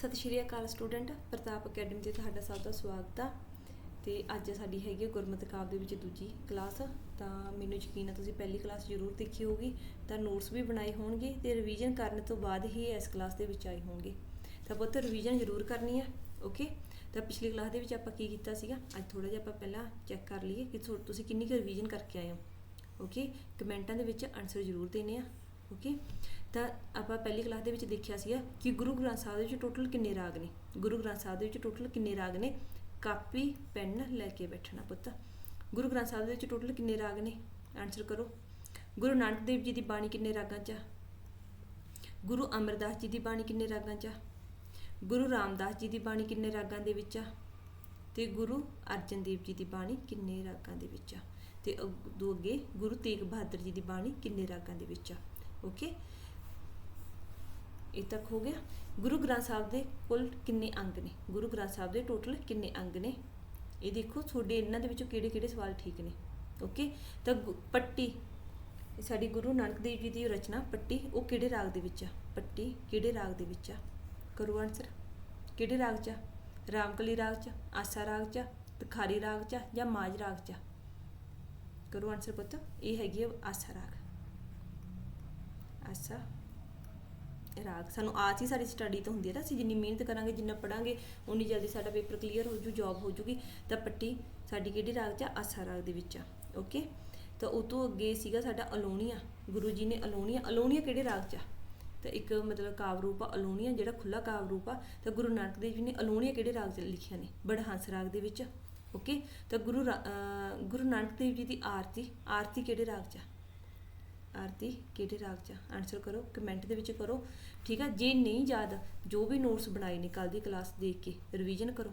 ਸਤਿ ਸ਼੍ਰੀ ਅਕਾਲ ਸਟੂਡੈਂਟ, ਪ੍ਰਤਾਪ ਅਕੈਡਮੀ 'ਤੇ ਤੁਹਾਡਾ ਸਭ ਦਾ ਸਵਾਗਤ ਆ। ਤੇ ਅੱਜ ਸਾਡੀ ਹੈਗੀ ਹੈ ਗੁਰਮਤਿ ਕਾਵਿ ਦੇ ਵਿੱਚ ਦੂਜੀ ਕਲਾਸ, ਤਾਂ ਮੈਨੂੰ ਯਕੀਨ ਹੈ ਤੁਸੀਂ ਪਹਿਲੀ ਕਲਾਸ ਜ਼ਰੂਰ ਦੇਖੀ ਹੋਊਗੀ, ਤਾਂ ਨੋਟਸ ਵੀ ਬਣਾਏ ਹੋਣਗੇ ਤੇ ਰਿਵੀਜ਼ਨ ਕਰਨ ਤੋਂ ਬਾਅਦ ਹੀ ਇਸ ਕਲਾਸ ਦੇ ਵਿੱਚ ਆਏ ਹੋਣਗੇ। ਤਾਂ ਪੁੱਤ ਰਿਵੀਜ਼ਨ ਜ਼ਰੂਰ ਕਰਨੀ ਆ ਓਕੇ ਤਾਂ ਪਿਛਲੀ ਕਲਾਸ ਦੇ ਵਿੱਚ ਆਪਾਂ ਕੀ ਕੀਤਾ ਸੀਗਾ, ਅੱਜ ਥੋੜਾ ਜਿਹਾ ਆਪਾਂ ਪਹਿਲਾਂ ਚੈੱਕ ਕਰ ਲਈਏ ਕਿ ਤੁਸੀਂ ਕਿੰਨੀ ਕੁ ਰਿਵੀਜ਼ਨ ਕਰਕੇ ਆਏ ਹੋ ਓਕੇ ਕਮੈਂਟਾਂ ਦੇ ਵਿੱਚ ਆਨਸਰ ਜ਼ਰੂਰ ਦੇਣੇ ਆ। ਓਕੇ ਤਾਂ ਆਪਾਂ ਪਹਿਲੀ ਕਲਾਸ ਦੇ ਵਿੱਚ ਦੇਖਿਆ ਸੀਗਾ ਕਿ ਗੁਰੂ ਗ੍ਰੰਥ ਸਾਹਿਬ ਦੇ ਵਿੱਚ ਟੋਟਲ ਕਿੰਨੇ ਰਾਗ ਨੇ। ਗੁਰੂ ਗ੍ਰੰਥ ਸਾਹਿਬ ਦੇ ਵਿੱਚ ਟੋਟਲ ਕਿੰਨੇ ਰਾਗ ਨੇ? ਕਾਪੀ, ਪੈਨ ਲੈ ਕੇ ਬੈਠਣਾ ਪੁੱਤ। ਗੁਰੂ ਗ੍ਰੰਥ ਸਾਹਿਬ ਦੇ ਵਿੱਚ ਟੋਟਲ ਕਿੰਨੇ ਰਾਗ ਨੇ? ਆਨਸਰ ਕਰੋ। ਗੁਰੂ ਨਾਨਕ ਦੇਵ ਜੀ ਦੀ ਬਾਣੀ ਕਿੰਨੇ ਰਾਗਾਂ 'ਚ ਆ? ਗੁਰੂ ਅਮਰਦਾਸ ਜੀ ਦੀ ਬਾਣੀ ਕਿੰਨੇ ਰਾਗਾਂ 'ਚ ਆ? ਗੁਰੂ ਰਾਮਦਾਸ ਜੀ ਦੀ ਬਾਣੀ ਕਿੰਨੇ ਰਾਗਾਂ ਦੇ ਵਿੱਚ ਆ? ਤੇ ਗੁਰੂ ਅਰਜਨ ਦੇਵ ਜੀ ਦੀ ਬਾਣੀ ਕਿੰਨੇ ਰਾਗਾਂ ਦੇ ਵਿੱਚ ਆ? ਤੇ ਦੋ ਅੱਗੇ ਗੁਰੂ ਤੇਗ ਬਹਾਦਰ ਜੀ ਦੀ ਬਾਣੀ ਕਿੰਨੇ ਰਾਗਾਂ ਦੇ ਵਿੱਚ ਆ? ਓਕੇ ਇਹ ਤੱਕ ਹੋ ਗਿਆ। ਗੁਰੂ ਗ੍ਰੰਥ ਸਾਹਿਬ ਦੇ ਕੁੱਲ ਕਿੰਨੇ ਅੰਗ ਨੇ? ਗੁਰੂ ਗ੍ਰੰਥ ਸਾਹਿਬ ਦੇ ਟੋਟਲ ਕਿੰਨੇ ਅੰਗ ਨੇ? ਇਹ ਦੇਖੋ, ਤੁਹਾਡੇ ਇਹਨਾਂ ਦੇ ਵਿੱਚੋਂ ਕਿਹੜੇ ਕਿਹੜੇ ਸਵਾਲ ਠੀਕ ਨੇ? ਓਕੇ ਤਾਂ ਗੁ- ਪੱਟੀ। ਇਹ ਸਾਡੀ ਗੁਰੂ ਨਾਨਕ ਦੇਵ ਜੀ ਦੀ ਰਚਨਾ, ਪੱਟੀ, ਉਹ ਕਿਹੜੇ ਰਾਗ ਦੇ ਵਿੱਚ ਆ? ਪੱਟੀ ਕਿਹੜੇ ਰਾਗ ਦੇ ਵਿੱਚ ਆ? ਕਰੋ ਆਨਸਰ ਕਿਹੜੇ ਰਾਗ 'ਚ ਆ? ਰਾਮਕਲੀ ਰਾਗ 'ਚ ਆਸਾ ਰਾਗ 'ਚ ਤਖਾਰੀ ਰਾਗ 'ਚ ਜਾਂ ਮਾਜ ਰਾਗ 'ਚ ਕਰੋ ਆਨਸਰ ਪੁੱਤ। ਇਹ ਹੈਗੀ ਆਸਾ ਰਾਗ। ਆਸਾ ਰਾਗ। ਸਾਨੂੰ ਆਸ ਹੀ ਸਾਡੀ ਸਟੱਡੀ ਤੋਂ ਹੁੰਦੀ ਹੈ ਨਾ, ਅਸੀਂ ਜਿੰਨੀ ਮਿਹਨਤ ਕਰਾਂਗੇ, ਜਿੰਨਾ ਪੜਾਂਗੇ ਉਨੀ ਜਲਦੀ ਸਾਡਾ ਪੇਪਰ ਕਲੀਅਰ ਹੋ ਜੂ ਜੌਬ ਹੋ ਜੂਗੀ। ਤਾਂ ਪੱਟੀ ਸਾਡੀ ਕਿਹੜੀ ਰਾਗ 'ਚ ਆਸਾ ਰਾਗ ਦੇ ਵਿੱਚ ਆ। ਓਕੇ ਤਾਂ ਉਹ ਤੋਂ ਅੱਗੇ ਸੀਗਾ ਸਾਡਾ ਅਲੋਣੀਆ। ਗੁਰੂ ਜੀ ਨੇ ਅਲੋਣੀਆ। ਅਲੋਣੀਆ ਕਿਹੜੇ ਰਾਗ 'ਚ ਆ? ਤਾਂ ਇੱਕ ਮਤਲਬ ਕਾਵ ਰੂਪ ਆ, ਅਲੋਣੀਆ, ਜਿਹੜਾ ਖੁੱਲਾ ਕਾਵ ਰੂਪ ਆ। ਤਾਂ ਗੁਰੂ ਨਾਨਕ ਦੇਵ ਜੀ ਨੇ ਅਲੋਨੀਆ ਕਿਹੜੇ ਰਾਗ 'ਚ ਲਿਖਿਆ ਨੇ? ਬੜਹੰਸ ਰਾਗ ਦੇ ਵਿੱਚ। ਓਕੇ ਤਾਂ ਗੁਰੂ ਰਾ- ਗੁਰੂ ਨਾਨਕ ਦੇਵ ਜੀ ਦੀ ਆਰਤੀ। ਆਰਤੀ ਕਿਹੜੇ ਰਾਗ 'ਚ ਆ? ਆਰਤੀ, ਕਿਹੜੇ ਰਾਗ 'ਚ ਆਨਸਰ ਕਰੋ ਕਮੈਂਟ ਦੇ ਵਿੱਚ ਕਰੋ। ਠੀਕ ਆ? ਜੇ ਨਹੀਂ ਯਾਦ, ਜੋ ਵੀ ਨੋਟਸ ਬਣਾਏ ਨੇ ਕੱਲ ਦੀ ਕਲਾਸ ਦੇਖ ਕੇ ਰਿਵੀਜ਼ਨ ਕਰੋ।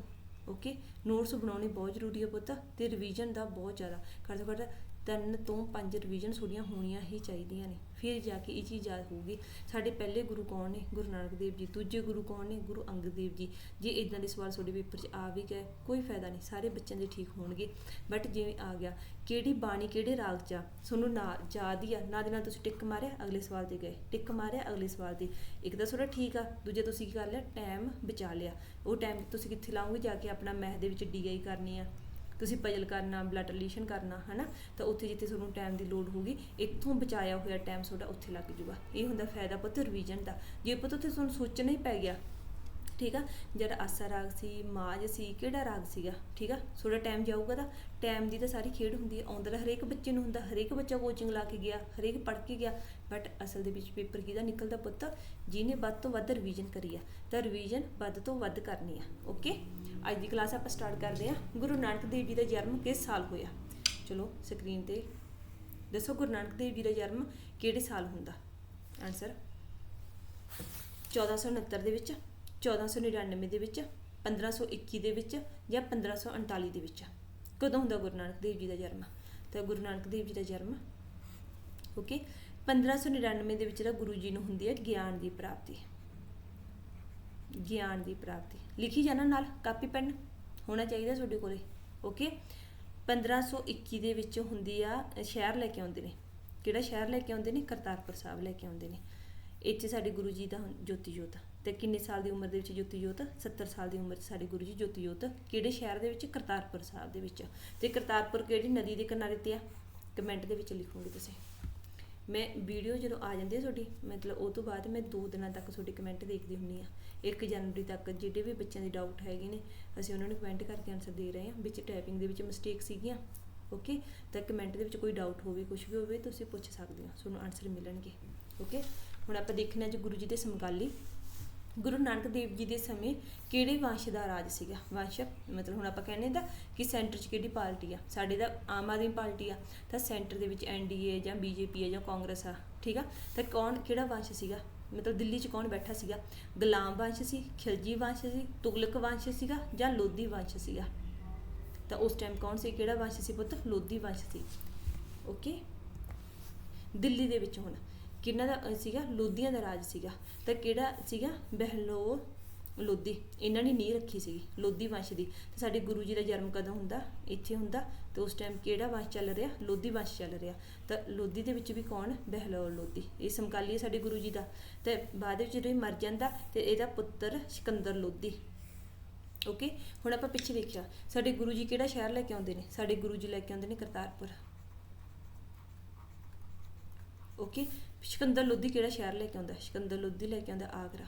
ਓਕੇ ਨੋਟਸ ਬਣਾਉਣੇ ਬਹੁਤ ਜ਼ਰੂਰੀ ਹੈ ਪੁੱਤ, ਤੇ ਰਿਵੀਜ਼ਨ ਦਾ ਬਹੁਤ ਜ਼ਿਆਦਾ। ਘੱਟ ਤੋਂ ਘੱਟ ਤਿੰਨ ਤੋਂ ਪੰਜ ਰਿਵੀਜ਼ਨ ਤੁਹਾਡੀਆਂ ਹੋਣੀਆਂ ਹੀ ਚਾਹੀਦੀਆਂ ਨੇ। ਫਿਰ ਜਾ ਕੇ ਇਹ ਚੀਜ਼ ਯਾਦ ਹੋਊਗੀ, ਸਾਡੇ ਪਹਿਲੇ ਗੁਰੂ ਕੌਣ ਨੇ? ਗੁਰੂ ਨਾਨਕ ਦੇਵ ਜੀ। ਦੂਜੇ ਗੁਰੂ ਕੌਣ ਨੇ? ਗੁਰੂ ਅੰਗਦ ਦੇਵ ਜੀ। ਜੇ ਇਦਾਂ ਦੇ ਸਵਾਲ ਤੁਹਾਡੇ ਪੇਪਰ 'ਚ ਆ ਵੀ ਗਏ, ਕੋਈ ਫਾਇਦਾ ਨਹੀਂ। ਸਾਰੇ ਬੱਚਿਆਂ ਦੇ ਠੀਕ ਹੋਣਗੇ। ਬਟ ਜਿਵੇਂ ਆ ਗਿਆ, ਕਿਹੜੀ ਬਾਣੀ, ਕਿਹੜੇ ਰਾਗ 'ਚ ਆ? ਤੁਹਾਨੂੰ ਨਾ ਯਾਦ ਹੀ ਆ, ਨਾ ਦੇ ਨਾਲ ਤੁਸੀਂ ਟਿਕ ਮਾਰਿਆ, ਅਗਲੇ ਸਵਾਲ ਤੇ ਗਏ। ਟਿਕ ਮਾਰਿਆ, ਅਗਲੇ ਸਵਾਲ ਤੇ। ਇੱਕ ਤਾਂ ਤੁਹਾਡਾ ਠੀਕ ਆ, ਦੂਜੇ ਤੁਸੀਂ ਕੀ ਕਰ ਲਿਆ? ਟਾਈਮ ਬਚਾ ਲਿਆ। ਉਹ ਟਾਈਮ ਤੁਸੀਂ ਕਿੱਥੇ ਲਾਓਗੇ? ਜਾ ਕੇ ਆਪਣਾ ਮੈਥ ਦੇ ਵਿੱਚ ਡੀਆਈ ਕਰਨੀ ਆ। ਤੁਸੀਂ ਪਜਲ ਕਰਨਾ ਬਲੱਡ ਰਿਲੇਸ਼ਨ ਕਰਨਾ, ਹਨਾ? ਤਾਂ ਉੱਥੇ ਜਿੱਥੇ ਤੁਹਾਨੂੰ ਟਾਈਮ ਦੀ ਲੋੜ ਹੋਊਗੀ, ਇੱਥੋਂ ਬਚਾਇਆ ਹੋਇਆ ਟਾਈਮ ਤੁਹਾਡਾ ਉੱਥੇ ਲੱਗ ਜੂਗਾ। ਇਹ ਹੁੰਦਾ ਫਾਇਦਾ ਪੁੱਤ ਰਿਵੀਜ਼ਨ ਦਾ। ਜੇ ਪੁੱਤ ਉੱਥੇ ਤੁਹਾਨੂੰ ਸੋਚਣਾ ਹੀ ਪੈ ਗਿਆ ਠੀਕ ਆ? ਜਿਹੜਾ ਆਸਾ ਰਾਗ ਸੀ ਮਾਜ ਸੀ, ਕਿਹੜਾ ਰਾਗ ਸੀਗਾ? ਠੀਕ ਆ? ਥੋੜਾ ਟਾਈਮ ਜਾਊਗਾ ਤਾਂ ਟਾਈਮ ਦੀ ਤਾਂ ਸਾਰੀ ਖੇਡ ਹੁੰਦੀ ਹੈ ਆਉਂਦਾ ਹਰੇਕ ਬੱਚੇ ਨੂੰ ਹੁੰਦਾ, ਹਰੇਕ ਬੱਚਾ ਕੋਚਿੰਗ ਲਾ ਕੇ ਗਿਆ, ਹਰੇਕ ਪੜ੍ਹ ਕੇ ਗਿਆ ਬਟ ਅਸਲ ਦੇ ਵਿੱਚ ਪੇਪਰ ਕਿਹਦਾ ਨਿਕਲਦਾ ਪੁੱਤ? ਜਿਹਨੇ ਵੱਧ ਤੋਂ ਵੱਧ ਰਿਵੀਜ਼ਨ ਕਰੀ ਆ। ਤਾਂ ਰਿਵੀਜ਼ਨ ਵੱਧ ਤੋਂ ਵੱਧ ਕਰਨੀ ਆ। ਓਕੇ ਅੱਜ ਦੀ ਕਲਾਸ ਆਪਾਂ ਸਟਾਰਟ ਕਰਦੇ ਆ। ਗੁਰੂ ਨਾਨਕ ਦੇਵ ਜੀ ਦਾ ਜਨਮ ਕਿਸ ਸਾਲ ਹੋਇਆ? ਚਲੋ ਸਕਰੀਨ ਤੇ ਦੱਸੋ ਗੁਰੂ ਨਾਨਕ ਦੇਵ ਜੀ ਦਾ ਜਨਮ ਕਿਹੜੇ ਸਾਲ ਹੁੰਦਾ? ਆਨਸਰ 1469 ਦੇ ਵਿੱਚ। 1499 ਦੇ ਵਿੱਚ 1521 ਦੇ ਵਿੱਚ ਜਾਂ 1539 ਦੇ ਵਿੱਚ। ਕਦੋਂ ਹੁੰਦਾ ਗੁਰੂ ਨਾਨਕ ਦੇਵ ਜੀ ਦਾ ਜਨਮ? ਤਾਂ ਗੁਰੂ ਨਾਨਕ ਦੇਵ ਜੀ ਦਾ ਜਨਮ, ਓਕੇ 1599 ਦੇ ਵਿੱਚ ਜਿਹੜਾ ਗੁਰੂ ਜੀ ਨੂੰ ਹੁੰਦੀ ਹੈ ਗਿਆਨ ਦੀ ਪ੍ਰਾਪਤੀ। ਗਿਆਨ ਦੀ ਪ੍ਰਾਪਤੀ। ਲਿਖੀ ਜਾਣਾ ਨਾਲ, ਕਾਪੀ, ਪੈਨ ਹੋਣਾ ਚਾਹੀਦਾ ਤੁਹਾਡੇ ਕੋਲੇ, ਓਕੇ? 1521 ਦੇ ਵਿੱਚ ਹੁੰਦੀ ਆ, ਸ਼ਹਿਰ ਲੈ ਕੇ ਆਉਂਦੇ ਨੇ। ਕਿਹੜਾ ਸ਼ਹਿਰ ਲੈ ਕੇ ਆਉਂਦੇ ਨੇ? ਕਰਤਾਰਪੁਰ ਸਾਹਿਬ ਲੈ ਕੇ ਆਉਂਦੇ ਨੇ। ਇੱਥੇ ਸਾਡੇ ਗੁਰੂ ਜੀ ਦਾ ਜੋਤੀ ਜੋਤ। ਤੇ ਕਿੰਨੇ ਸਾਲ ਦੀ ਉਮਰ ਦੇ ਵਿੱਚ ਜੋਤੀ ਜੋਤ? 70 ਸਾਲ ਦੀ ਉਮਰ 'ਚ ਸਾਡੇ ਗੁਰੂ ਜੀ ਜੋਤੀ ਜੋਤ, ਕਿਹੜੇ ਸ਼ਹਿਰ ਦੇ ਵਿੱਚ? ਕਰਤਾਰਪੁਰ ਸਾਹਿਬ ਦੇ ਵਿੱਚ। ਤੇ ਕਰਤਾਰਪੁਰ ਕਿਹੜੀ ਨਦੀ ਦੇ ਕਿਨਾਰੇ ਤੇ ਆ? ਕਮੈਂਟ ਦੇ ਵਿੱਚ ਲਿਖੋਗੇ ਤੁਸੀਂ। ਮੈਂ ਵੀਡੀਓ ਜਦੋਂ ਆ ਜਾਂਦੀ ਹੈ ਤੁਹਾਡੀ, ਮਤਲਬ ਉਹ ਤੋਂ ਬਾਅਦ ਮੈਂ 2 ਦਿਨਾਂ ਤੱਕ ਤੁਹਾਡੇ ਕਮੈਂਟ ਦੇਖਦੀ ਹੁੰਨੀ ਆ। 1 ਜਨਵਰੀ ਤੱਕ ਜਿਹੜੇ ਵੀ ਬੱਚਿਆਂ ਦੇ ਡਾਊਟ ਹੈਗੇ ਨੇ, ਅਸੀਂ ਉਹਨਾਂ ਨੂੰ ਕਮੈਂਟ ਕਰਕੇ ਆਨਸਰ ਦੇ ਰਹੇ ਹਾਂ ਵਿੱਚ ਟਾਈਪਿੰਗ ਦੇ ਵਿੱਚ ਮਿਸਟੇਕ ਸੀਗੀਆਂ ਓਕੇ ਤਾਂ ਕਮੈਂਟ ਦੇ ਵਿੱਚ ਕੋਈ ਡਾਊਟ ਹੋਵੇ ਕੁਝ ਵੀ ਹੋਵੇ, ਤੁਸੀਂ ਪੁੱਛ ਸਕਦੇ ਹੋ। ਤੁਹਾਨੂੰ ਆਨਸਰ ਮਿਲਣਗੇ ਓਕੇ ਹੁਣ ਆਪਾਂ ਦੇਖਣਾ ਜੀ ਗੁਰੂ ਜੀ ਦੇ ਸਮਕਾਲੀ ਗੁਰੂ ਨਾਨਕ ਦੇਵ ਜੀ ਦੇ ਸਮੇਂ ਕਿਹੜੇ ਵੰਸ਼ ਦਾ ਰਾਜ ਸੀਗਾ? ਵੰਸ਼ ਮਤਲਬ ਹੁਣ ਆਪਾਂ ਕਹਿੰਦੇ ਤਾਂ ਕਿ ਸੈਂਟਰ 'ਚ ਕਿਹੜੀ ਪਾਰਟੀ ਆ? ਸਾਡੇ ਦਾ ਆਮ ਆਦਮੀ ਪਾਰਟੀ ਆ। ਤਾਂ ਸੈਂਟਰ ਦੇ ਵਿੱਚ ਐਨਡੀਏ ਜਾਂ ਬੀਜੇਪੀ ਆ ਜਾਂ ਕਾਂਗਰਸ ਆ, ਠੀਕ ਆ? ਤਾਂ ਕੌਣ ਕਿਹੜਾ ਵੰਸ਼ ਸੀਗਾ? ਮਤਲਬ ਦਿੱਲੀ 'ਚ ਕੌਣ ਬੈਠਾ ਸੀਗਾ? ਗੁਲਾਮ ਵੰਸ਼ ਸੀ, ਖਿਲਜੀ ਵੰਸ਼ ਸੀ, ਤੁਗਲਕ ਵੰਸ਼ ਸੀਗਾ ਜਾਂ ਲੋਧੀ ਵੰਸ਼ ਸੀਗਾ? ਤਾਂ ਉਸ ਟਾਈਮ ਕੌਣ ਸੀ? ਕਿਹੜਾ ਵੰਸ਼ ਸੀ ਪੁੱਤ? ਲੋਧੀ ਵੰਸ਼ ਸੀ। ਓਕੇ ਦਿੱਲੀ ਦੇ ਵਿੱਚ ਹੁਣ। ਕਿਹਨਾਂ ਦਾ ਸੀਗਾ? ਲੋਧੀਆਂ ਦਾ ਰਾਜ ਸੀਗਾ। ਤਾਂ ਕਿਹੜਾ ਸੀਗਾ? ਬਹਿਲੋ ਲੋਧੀ। ਇਹਨਾਂ ਨੇ ਨੀਂਹ ਰੱਖੀ ਸੀਗੀ, ਲੋਧੀ ਵੰਸ਼ ਦੀ। ਤੇ ਸਾਡੇ ਗੁਰੂ ਜੀ ਦਾ ਜਨਮ ਕਦੋਂ ਹੁੰਦਾ? ਇੱਥੇ ਹੁੰਦਾ। ਤੇ ਉਸ ਟਾਈਮ ਕਿਹੜਾ ਵੰਸ਼ ਚੱਲ ਰਿਹਾ? ਲੋਧੀ ਵੰਸ਼ ਚੱਲ ਰਿਹਾ। ਤਾਂ ਲੋਧੀ ਦੇ ਵਿੱਚ ਵੀ ਕੌਣ? ਬਹਿਲੋਲ ਲੋਧੀ। ਇਹ ਸਮਕਾਲੀ ਹੈ ਸਾਡੇ ਗੁਰੂ ਜੀ ਦਾ। ਤੇ ਬਾਅਦ ਵਿੱਚ ਜਦੋਂ ਇਹ ਮਰ ਜਾਂਦਾ, ਤੇ ਇਹਦਾ ਪੁੱਤਰ ਸਿਕੰਦਰ ਲੋਧੀ। ਓਕੇ ਹੁਣ ਆਪਾਂ ਪਿੱਛੇ ਦੇਖਿਆ ਸਾਡੇ ਗੁਰੂ ਜੀ ਕਿਹੜਾ ਸ਼ਹਿਰ ਲੈ ਕੇ ਆਉਂਦੇ ਨੇ? ਸਾਡੇ ਗੁਰੂ ਜੀ ਲੈ ਕੇ ਆਉਂਦੇ ਨੇ ਕਰਤਾਰਪੁਰ। ਓਕੇ ਸਿਕੰਦਰ ਲੋਧੀ ਕਿਹੜਾ ਸ਼ਹਿਰ ਲੈ ਕੇ ਆਉਂਦਾ? ਸਿਕੰਦਰ ਲੋਧੀ ਲੈ ਕੇ ਆਉਂਦਾ ਆਗਰਾ।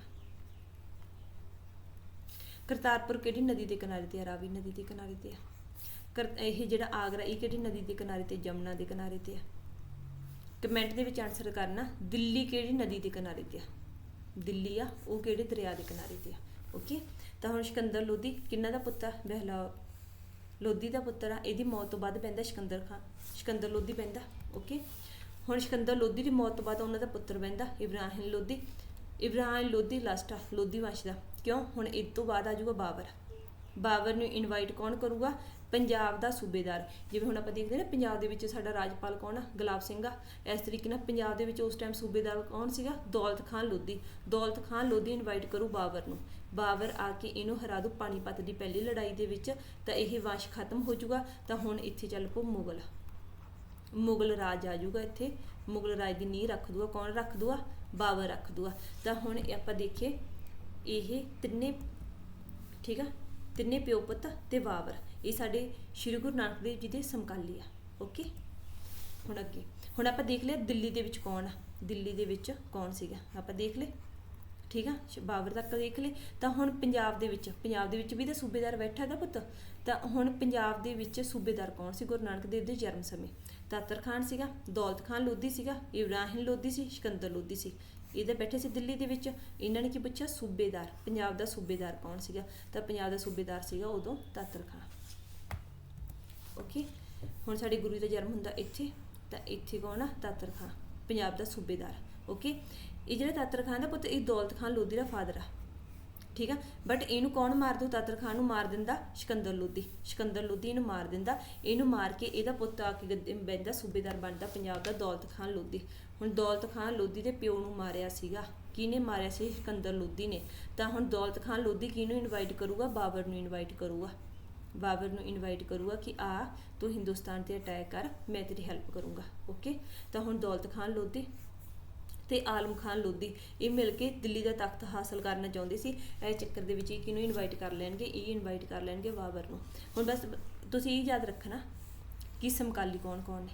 ਕਰਤਾਰਪੁਰ ਕਿਹੜੀ ਨਦੀ ਦੇ ਕਿਨਾਰੇ ਤੇ ਆ? ਰਾਵੀ ਨਦੀ ਦੇ ਕਿਨਾਰੇ ਤੇ ਆ। ਕਰ, ਇਹ ਜਿਹੜਾ ਆਗਰਾ, ਇਹ ਕਿਹੜੀ ਨਦੀ ਦੇ ਕਿਨਾਰੇ ਤੇ, ਜਮਨਾ ਦੇ ਕਿਨਾਰੇ ਤੇ ਆ? ਕਮੈਂਟ ਦੇ ਵਿੱਚ ਆਨਸਰ ਕਰਨਾ, ਦਿੱਲੀ ਕਿਹੜੀ ਨਦੀ ਦੇ ਕਿਨਾਰੇ ਤੇ ਆ? ਦਿੱਲੀ ਆ, ਉਹ ਕਿਹੜੇ ਦਰਿਆ ਦੇ ਕਿਨਾਰੇ ਤੇ ਆ? ਓਕੇ ਤਾਂ ਹੁਣ ਸਿਕੰਦਰ ਲੋਧੀ ਕਿੰਨਾ ਦਾ ਪੁੱਤਰ ਬਹਿਲਾ ਲੋਧੀ ਦਾ ਪੁੱਤਰ ਆ, ਇਹਦੀ ਮੌਤ ਤੋਂ ਬਾਅਦ ਪੈਂਦਾ ਸਿਕੰਦਰ ਖਾਨ ਸਿਕੰਦਰ ਲੋਧੀ ਪੈਂਦਾ। ਓਕੇ ਹੁਣ ਸਿਕੰਦਰ ਲੋਧੀ ਦੀ ਮੌਤ ਤੋਂ ਬਾਅਦ ਉਹਨਾਂ ਦਾ ਪੁੱਤਰ ਬਹਿੰਦਾ, ਇਬਰਾਹਿਮ ਲੋਧੀ। ਇਬਰਾਹਿਮ ਲੋਧੀ ਲਾਸਟ ਆ ਲੋਧੀ ਵੰਸ਼ ਦਾ। ਕਿਉਂ? ਹੁਣ ਇਸ ਤੋਂ ਬਾਅਦ ਆ ਜਾਊਗਾ ਬਾਬਰ। ਬਾਬਰ ਨੂੰ ਇਨਵਾਈਟ ਕੌਣ ਕਰੂਗਾ? ਪੰਜਾਬ ਦਾ ਸੂਬੇਦਾਰ। ਜਿਵੇਂ ਹੁਣ ਆਪਾਂ ਦੇਖਦੇ ਨਾ, ਪੰਜਾਬ ਦੇ ਵਿੱਚ ਸਾਡਾ ਰਾਜਪਾਲ ਕੌਣ ਆ? ਗੁਲਾਬ ਸਿੰਘ ਆ। ਇਸ ਤਰੀਕੇ ਨਾਲ ਪੰਜਾਬ ਦੇ ਵਿੱਚ ਉਸ ਟਾਈਮ ਸੂਬੇਦਾਰ ਕੌਣ ਸੀਗਾ? ਦੌਲਤ ਖਾਨ ਲੋਧੀ। ਦੌਲਤ ਖਾਨ ਲੋਧੀ ਇਨਵਾਈਟ ਕਰੂ ਬਾਬਰ ਨੂੰ। ਬਾਬਰ ਆ ਕੇ ਇਹਨੂੰ ਹਰਾ ਦੂ ਪਾਣੀਪਤ ਦੀ ਪਹਿਲੀ ਲੜਾਈ ਦੇ ਵਿੱਚ। ਤਾਂ ਇਹ ਵੰਸ਼ ਖਤਮ ਹੋ ਜਾਊਗਾ। ਤਾਂ ਹੁਣ ਇੱਥੇ ਚੱਲ ਪਊ ਮੁਗਲ। ਮੁਗਲ ਰਾਜ ਆ ਜਾਊਗਾ ਇੱਥੇ। ਮੁਗਲ ਰਾਜ ਦੀ ਨੀਂਹ ਰੱਖ ਦੂਗਾ ਕੌਣ ਰੱਖ ਦੂਗਾ ਬਾਬਰ ਰੱਖ ਦੂਗਾ ਤਾਂ ਹੁਣ ਆਪਾਂ ਦੇਖੀਏ, ਇਹ ਤਿੰਨੇ, ਠੀਕ ਆ? ਤਿੰਨੇ ਪਿਓ ਪੁੱਤ ਤੇ ਬਾਬਰ। ਇਹ ਸਾਡੇ ਸ਼੍ਰੀ ਗੁਰੂ ਨਾਨਕ ਦੇਵ ਜੀ ਦੇ ਸਮਕਾਲੀ ਆ। ਓਕੇ? ਹੁਣ ਅੱਗੇ। ਹੁਣ ਆਪਾਂ ਦੇਖ ਲਿਆ ਦਿੱਲੀ ਦੇ ਵਿੱਚ ਕੌਣ ਆ? ਦਿੱਲੀ ਦੇ ਵਿੱਚ ਕੌਣ ਸੀਗਾ? ਆਪਾਂ ਦੇਖ ਲਏ। ਠੀਕ ਆ? ਬਾਬਰ ਤੱਕ ਦੇਖ ਲਏ। ਤਾਂ ਹੁਣ ਪੰਜਾਬ ਦੇ ਵਿੱਚ, ਪੰਜਾਬ ਦੇ ਵਿੱਚ ਵੀ ਤਾਂ ਸੂਬੇਦਾਰ ਬੈਠਾ ਦਾ ਪੁੱਤ। ਤਾਂ ਹੁਣ ਪੰਜਾਬ ਦੇ ਵਿੱਚ ਸੂਬੇਦਾਰ ਕੌਣ ਸੀ? ਗੁਰੂ ਨਾਨਕ ਦੇਵ ਦੇ ਜਨਮ ਸਮੇਂ। ਤਾਤਰ ਖਾਨ ਸੀਗਾ, ਦੌਲਤ ਖਾਨ ਲੋਧੀ ਸੀਗਾ, ਇਬਰਾਹਿਮ ਲੋਧੀ ਸੀ, ਸਿਕੰਦਰ ਲੋਧੀ ਸੀ। ਇਹਦੇ ਬੈਠੇ ਸੀ ਦਿੱਲੀ ਦੇ ਵਿੱਚ। ਇਹਨਾਂ ਨੇ ਕੀ ਪੁੱਛਿਆ? ਸੂਬੇਦਾਰ। ਪੰਜਾਬ ਦਾ ਸੂਬੇਦਾਰ ਕੌਣ ਸੀਗਾ? ਤਾਂ ਪੰਜਾਬ ਦਾ ਸੂਬੇਦਾਰ ਸੀਗਾ ਉਦੋਂ ਤਾਤਰ ਖਾਨ। ਓਕੇ ਹੁਣ ਸਾਡੇ ਗੁਰੂ ਦਾ ਜਨਮ ਹੁੰਦਾ ਇੱਥੇ। ਤਾਂ ਇੱਥੇ ਕੌਣ ਆ? ਤਾਤਰ ਖਾਨ। ਪੰਜਾਬ ਦਾ ਸੂਬੇਦਾਰ। ਓਕੇ ਇਹ ਜਿਹੜਾ ਤਾਤਰ ਖਾਨ ਦਾ ਪੁੱਤ, ਇਹ ਦੌਲਤ ਖਾਨ ਲੋਧੀ ਦਾ ਫਾਦਰ ਆ। ਠੀਕ ਆ? ਬਟ ਇਹਨੂੰ ਕੌਣ ਮਾਰ ਦੂ ਤਾਤਰ ਖਾਨ ਨੂੰ ਮਾਰ ਦਿੰਦਾ ਸਿਕੰਦਰ ਲੋਧੀ। ਸਿਕੰਦਰ ਲੋਧੀ ਇਹਨੂੰ ਮਾਰ ਦਿੰਦਾ। ਇਹਨੂੰ ਮਾਰ ਕੇ ਇਹਦਾ ਪੁੱਤ ਆ ਕੇ ਗੱਦੇ ਬੈਠਦਾ, ਸੂਬੇਦਾਰ ਬਣਦਾ ਪੰਜਾਬ ਦਾ ਦੌਲਤ ਖਾਨ ਲੋਧੀ। ਹੁਣ ਦੌਲਤ ਖਾਨ ਲੋਧੀ ਦੇ ਪਿਓ ਨੂੰ ਮਾਰਿਆ ਸੀਗਾ। ਕਿਹਨੇ ਮਾਰਿਆ ਸੀ? ਸਿਕੰਦਰ ਲੋਧੀ ਨੇ। ਤਾਂ ਹੁਣ ਦੌਲਤ ਖਾਨ ਲੋਧੀ ਕਿਹਨੂੰ ਇਨਵਾਈਟ ਕਰੂਗਾ? ਬਾਬਰ ਨੂੰ ਇਨਵਾਈਟ ਕਰੂਗਾ। ਬਾਬਰ ਨੂੰ ਇਨਵਾਈਟ ਕਰੂਗਾ ਕਿ ਆ, ਤੂੰ ਹਿੰਦੁਸਤਾਨ ਤੇ ਅਟੈਕ ਕਰ, ਮੈਂ ਤੇਰੀ ਹੈਲਪ ਕਰੂੰਗਾ। ਓਕੇ ਤਾਂ ਹੁਣ ਦੌਲਤ ਖਾਨ ਲੋਧੀ ਤੇ ਆਲਮ ਖਾਨ ਲੋਧੀ, ਇਹ ਮਿਲ ਕੇ ਦਿੱਲੀ ਦਾ ਤਖਤ ਹਾਸਲ ਕਰਨਾ ਚਾਹੁੰਦੇ ਸੀ। ਇਹ ਚੱਕਰ ਦੇ ਵਿੱਚ ਇਹ ਕਿਹਨੂੰ ਇਨਵਾਈਟ ਕਰ ਲੈਣਗੇ? ਇਹ ਇਨਵਾਈਟ ਕਰ ਲੈਣਗੇ ਬਾਬਰ ਨੂੰ। ਹੁਣ ਬਸ ਤੁਸੀਂ ਇਹ ਯਾਦ ਰੱਖਣਾ ਕਿ ਸਮਕਾਲੀ ਕੌਣ ਕੌਣ ਨੇ?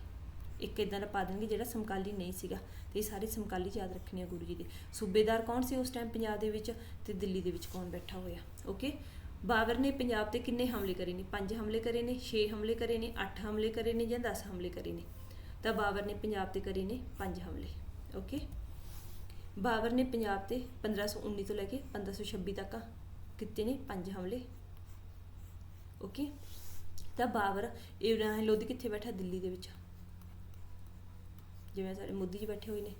ਇੱਕ ਇਦਾਂ ਦਾ ਪਾ ਦੇਣਗੇ ਜਿਹੜਾ ਸਮਕਾਲੀ ਨਹੀਂ ਸੀਗਾ। ਤੇ ਇਹ ਸਾਰੇ ਸਮਕਾਲੀ ਯਾਦ ਰੱਖਣੇ ਆ ਗੁਰੂ ਜੀ ਦੇ। ਸੂਬੇਦਾਰ ਕੌਣ ਸੀ ਉਸ ਟਾਈਮ ਪੰਜਾਬ ਦੇ ਵਿੱਚ ਤੇ ਦਿੱਲੀ ਦੇ ਵਿੱਚ ਕੌਣ ਬੈਠਾ ਹੋਇਆ? ਓਕੇ ਬਾਬਰ ਨੇ ਪੰਜਾਬ ਤੇ ਕਿੰਨੇ ਹਮਲੇ ਕਰੇ ਨੇ? ਪੰਜ ਹਮਲੇ ਕਰੇ ਨੇ 6 ਹਮਲੇ ਕਰੇ ਨੇ 8 ਹਮਲੇ ਕਰੇ ਨੇ ਜਾਂ 10 ਹਮਲੇ ਕਰੇ ਨੇ? ਤਾਂ ਬਾਬਰ ਨੇ ਪੰਜਾਬ ਤੇ ਕਰੇ ਨੇ ਪੰਜ ਹਮਲੇ। ਓਕੇ ਬਾਬਰ ਨੇ ਪੰਜਾਬ ਤੇ 1519 ਤੋਂ ਲੈ ਕੇ 1526 ਤੱਕ ਕੀਤੇ ਨੇ ਪੰਜ ਹਮਲੇ। ਓਕੇ ਤਾਂ ਬਾਬਰ ਇਬਰਾਹਿਮ ਲੋਧੀ ਕਿੱਥੇ ਬੈਠਾ? ਦਿੱਲੀ ਦੇ ਵਿੱਚ। ਜਿਵੇਂ ਸਾਡੇ ਮੋਦੀ ਜੀ ਬੈਠੇ ਹੋਏ ਨੇ।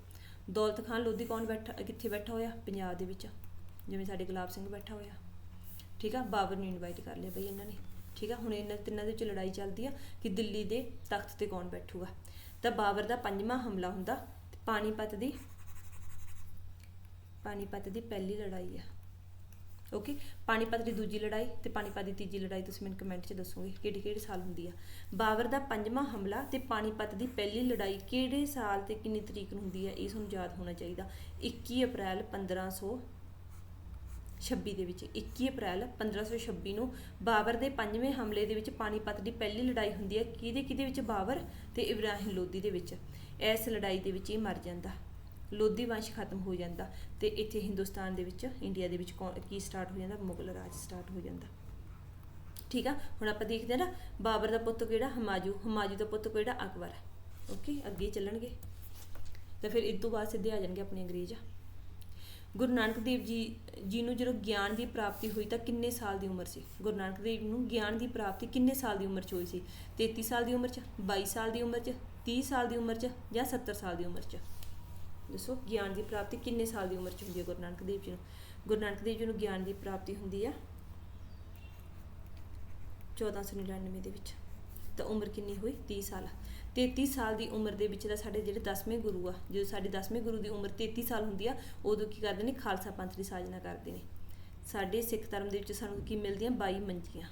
ਦੌਲਤ ਖਾਨ ਲੋਧੀ ਕੌਣ ਬੈਠਾ, ਕਿੱਥੇ ਬੈਠਾ ਹੋਇਆ? ਪੰਜਾਬ ਦੇ ਵਿੱਚ। ਜਿਵੇਂ ਸਾਡੇ ਗੁਲਾਬ ਸਿੰਘ ਬੈਠਾ ਹੋਇਆ। ਠੀਕ ਆ? ਬਾਬਰ ਨੂੰ ਇਨਵਾਈਟ ਕਰ ਲਿਆ ਬਈ ਇਹਨਾਂ ਨੇ। ਠੀਕ ਆ? ਹੁਣ ਇਹਨਾਂ ਤਿੰਨਾਂ ਦੇ ਵਿੱਚ ਲੜਾਈ ਚੱਲਦੀ ਆ ਕਿ ਦਿੱਲੀ ਦੇ ਤਖਤ ਤੇ ਕੌਣ ਬੈਠੂਗਾ। ਤਾਂ ਬਾਬਰ ਦਾ ਪੰਜਵਾਂ ਹਮਲਾ ਹੁੰਦਾ ਪਾਣੀਪਤ ਦੀ ਪਾਣੀਪਤ ਦੀ ਪਹਿਲੀ ਲੜਾਈ ਆ। ਓਕੇ ਪਾਣੀਪਤ ਦੀ ਦੂਜੀ ਲੜਾਈ ਤੇ ਪਾਣੀਪਤ ਦੀ ਤੀਜੀ ਲੜਾਈ ਤੁਸੀਂ ਮੈਨੂੰ ਕਮੈਂਟ 'ਚ ਦੱਸੋਗੇ ਕਿਹੜੀ ਕਿਹੜੇ ਸਾਲ ਹੁੰਦੀ ਆ। ਬਾਬਰ ਦਾ ਪੰਜਵਾਂ ਹਮਲਾ ਤੇ ਪਾਣੀਪਤ ਦੀ ਪਹਿਲੀ ਲੜਾਈ ਕਿਹੜੇ ਸਾਲ ਤੇ ਕਿੰਨੀ ਤਰੀਕ ਨੂੰ ਹੁੰਦੀ ਆ, ਇਹ ਤੁਹਾਨੂੰ ਯਾਦ ਹੋਣਾ ਚਾਹੀਦਾ। 21 ਅਪ੍ਰੈਲ 1500 26 ਦੇ ਵਿੱਚ 21 ਅਪ੍ਰੈਲ 1526 ਨੂੰ ਬਾਬਰ ਦੇ ਪੰਜਵੇਂ ਹਮਲੇ ਦੇ ਵਿੱਚ ਪਾਣੀਪਤ ਦੀ ਪਹਿਲੀ ਲੜਾਈ ਹੁੰਦੀ ਹੈ ਕਿਹਦੇ ਕਿਹਦੇ ਵਿੱਚ ਬਾਬਰ ਤੇ ਇਬਰਾਹਿਮ ਲੋਧੀ ਦੇ ਵਿੱਚ? ਇਸ ਲੜਾਈ ਦੇ ਵਿੱਚ ਇਹ ਮਰ ਜਾਂਦਾ। ਲੋਧੀ ਵੰਸ਼ ਖਤਮ ਹੋ ਜਾਂਦਾ ਤੇ ਇੱਥੇ ਹਿੰਦੁਸਤਾਨ ਦੇ ਵਿੱਚ, ਇੰਡੀਆ ਦੇ ਵਿੱਚ ਕੌਣ- ਕੀ ਸਟਾਰਟ ਹੋ ਜਾਂਦਾ? ਮੁਗਲ ਰਾਜ ਸਟਾਰਟ ਹੋ ਜਾਂਦਾ। ਠੀਕ ਆ? ਹੁਣ ਆਪਾਂ ਦੇਖਦੇ ਆ ਨਾ, ਬਾਬਰ ਦਾ ਪੁੱਤ ਕਿਹੜਾ? ਹਮਾਜੂ। ਹਮਾਜੂ ਦਾ ਪੁੱਤ ਕਿਹੜਾ? ਅਕਬਰ। ਓਕੇ? ਅੱਗੇ ਚੱਲਣਗੇ। ਤਾਂ ਫਿਰ ਇਸ ਤੋਂ ਬਾਅਦ ਸਿੱਧੇ ਆ ਜਾਣਗੇ ਆਪਣੇ ਅੰਗਰੇਜ਼। ਗੁਰੂ ਨਾਨਕ ਦੇਵ ਜੀ ਜੀ ਨੂੰ ਜਦੋਂ ਗਿਆਨ ਦੀ ਪ੍ਰਾਪਤੀ ਹੋਈ ਤਾਂ ਕਿੰਨੇ ਸਾਲ ਦੀ ਉਮਰ ਸੀ? ਗੁਰੂ ਨਾਨਕ ਦੇਵ ਨੂੰ ਗਿਆਨ ਦੀ ਪ੍ਰਾਪਤੀ ਕਿੰਨੇ ਸਾਲ ਦੀ ਉਮਰ 'ਚ ਹੋਈ ਸੀ? 33 ਸਾਲ ਦੀ ਉਮਰ 'ਚ 22 ਸਾਲ ਦੀ ਉਮਰ 'ਚ 30 ਸਾਲ ਦੀ ਉਮਰ 'ਚ ਜਾਂ 70 ਸਾਲ ਦੀ ਉਮਰ 'ਚ? ਦੱਸੋ, ਗਿਆਨ ਦੀ ਪ੍ਰਾਪਤੀ ਕਿੰਨੇ ਸਾਲ ਦੀ ਉਮਰ 'ਚ ਹੁੰਦੀ ਹੈ ਗੁਰੂ ਨਾਨਕ ਦੇਵ ਜੀ ਨੂੰ? ਗੁਰੂ ਨਾਨਕ ਦੇਵ ਜੀ ਨੂੰ ਗਿਆਨ ਦੀ ਪ੍ਰਾਪਤੀ ਹੁੰਦੀ ਆ 1499 ਦੇ ਵਿੱਚ। ਤਾਂ ਉਮਰ ਕਿੰਨੀ ਹੋਈ? 30 ਸਾਲ। 33 ਸਾਲ ਦੀ ਉਮਰ ਦੇ ਵਿੱਚ ਦਾ ਸਾਡੇ ਜਿਹੜੇ 10ਵੇਂ ਗੁਰੂ ਆ, ਜਦੋਂ ਸਾਡੇ 10ਵੇਂ ਗੁਰੂ ਦੀ ਉਮਰ 33 ਸਾਲ ਹੁੰਦੀ ਆ, ਉਦੋਂ ਕੀ ਕਰਦੇ ਨੇ? ਖਾਲਸਾ ਪੰਥ ਦੀ ਸਾਜਨਾ ਕਰਦੇ ਨੇ। ਸਾਡੇ ਸਿੱਖ ਧਰਮ ਦੇ ਵਿੱਚ ਸਾਨੂੰ ਕੀ ਮਿਲਦੀਆਂ? 22 ਮੰਜੀਆਂ।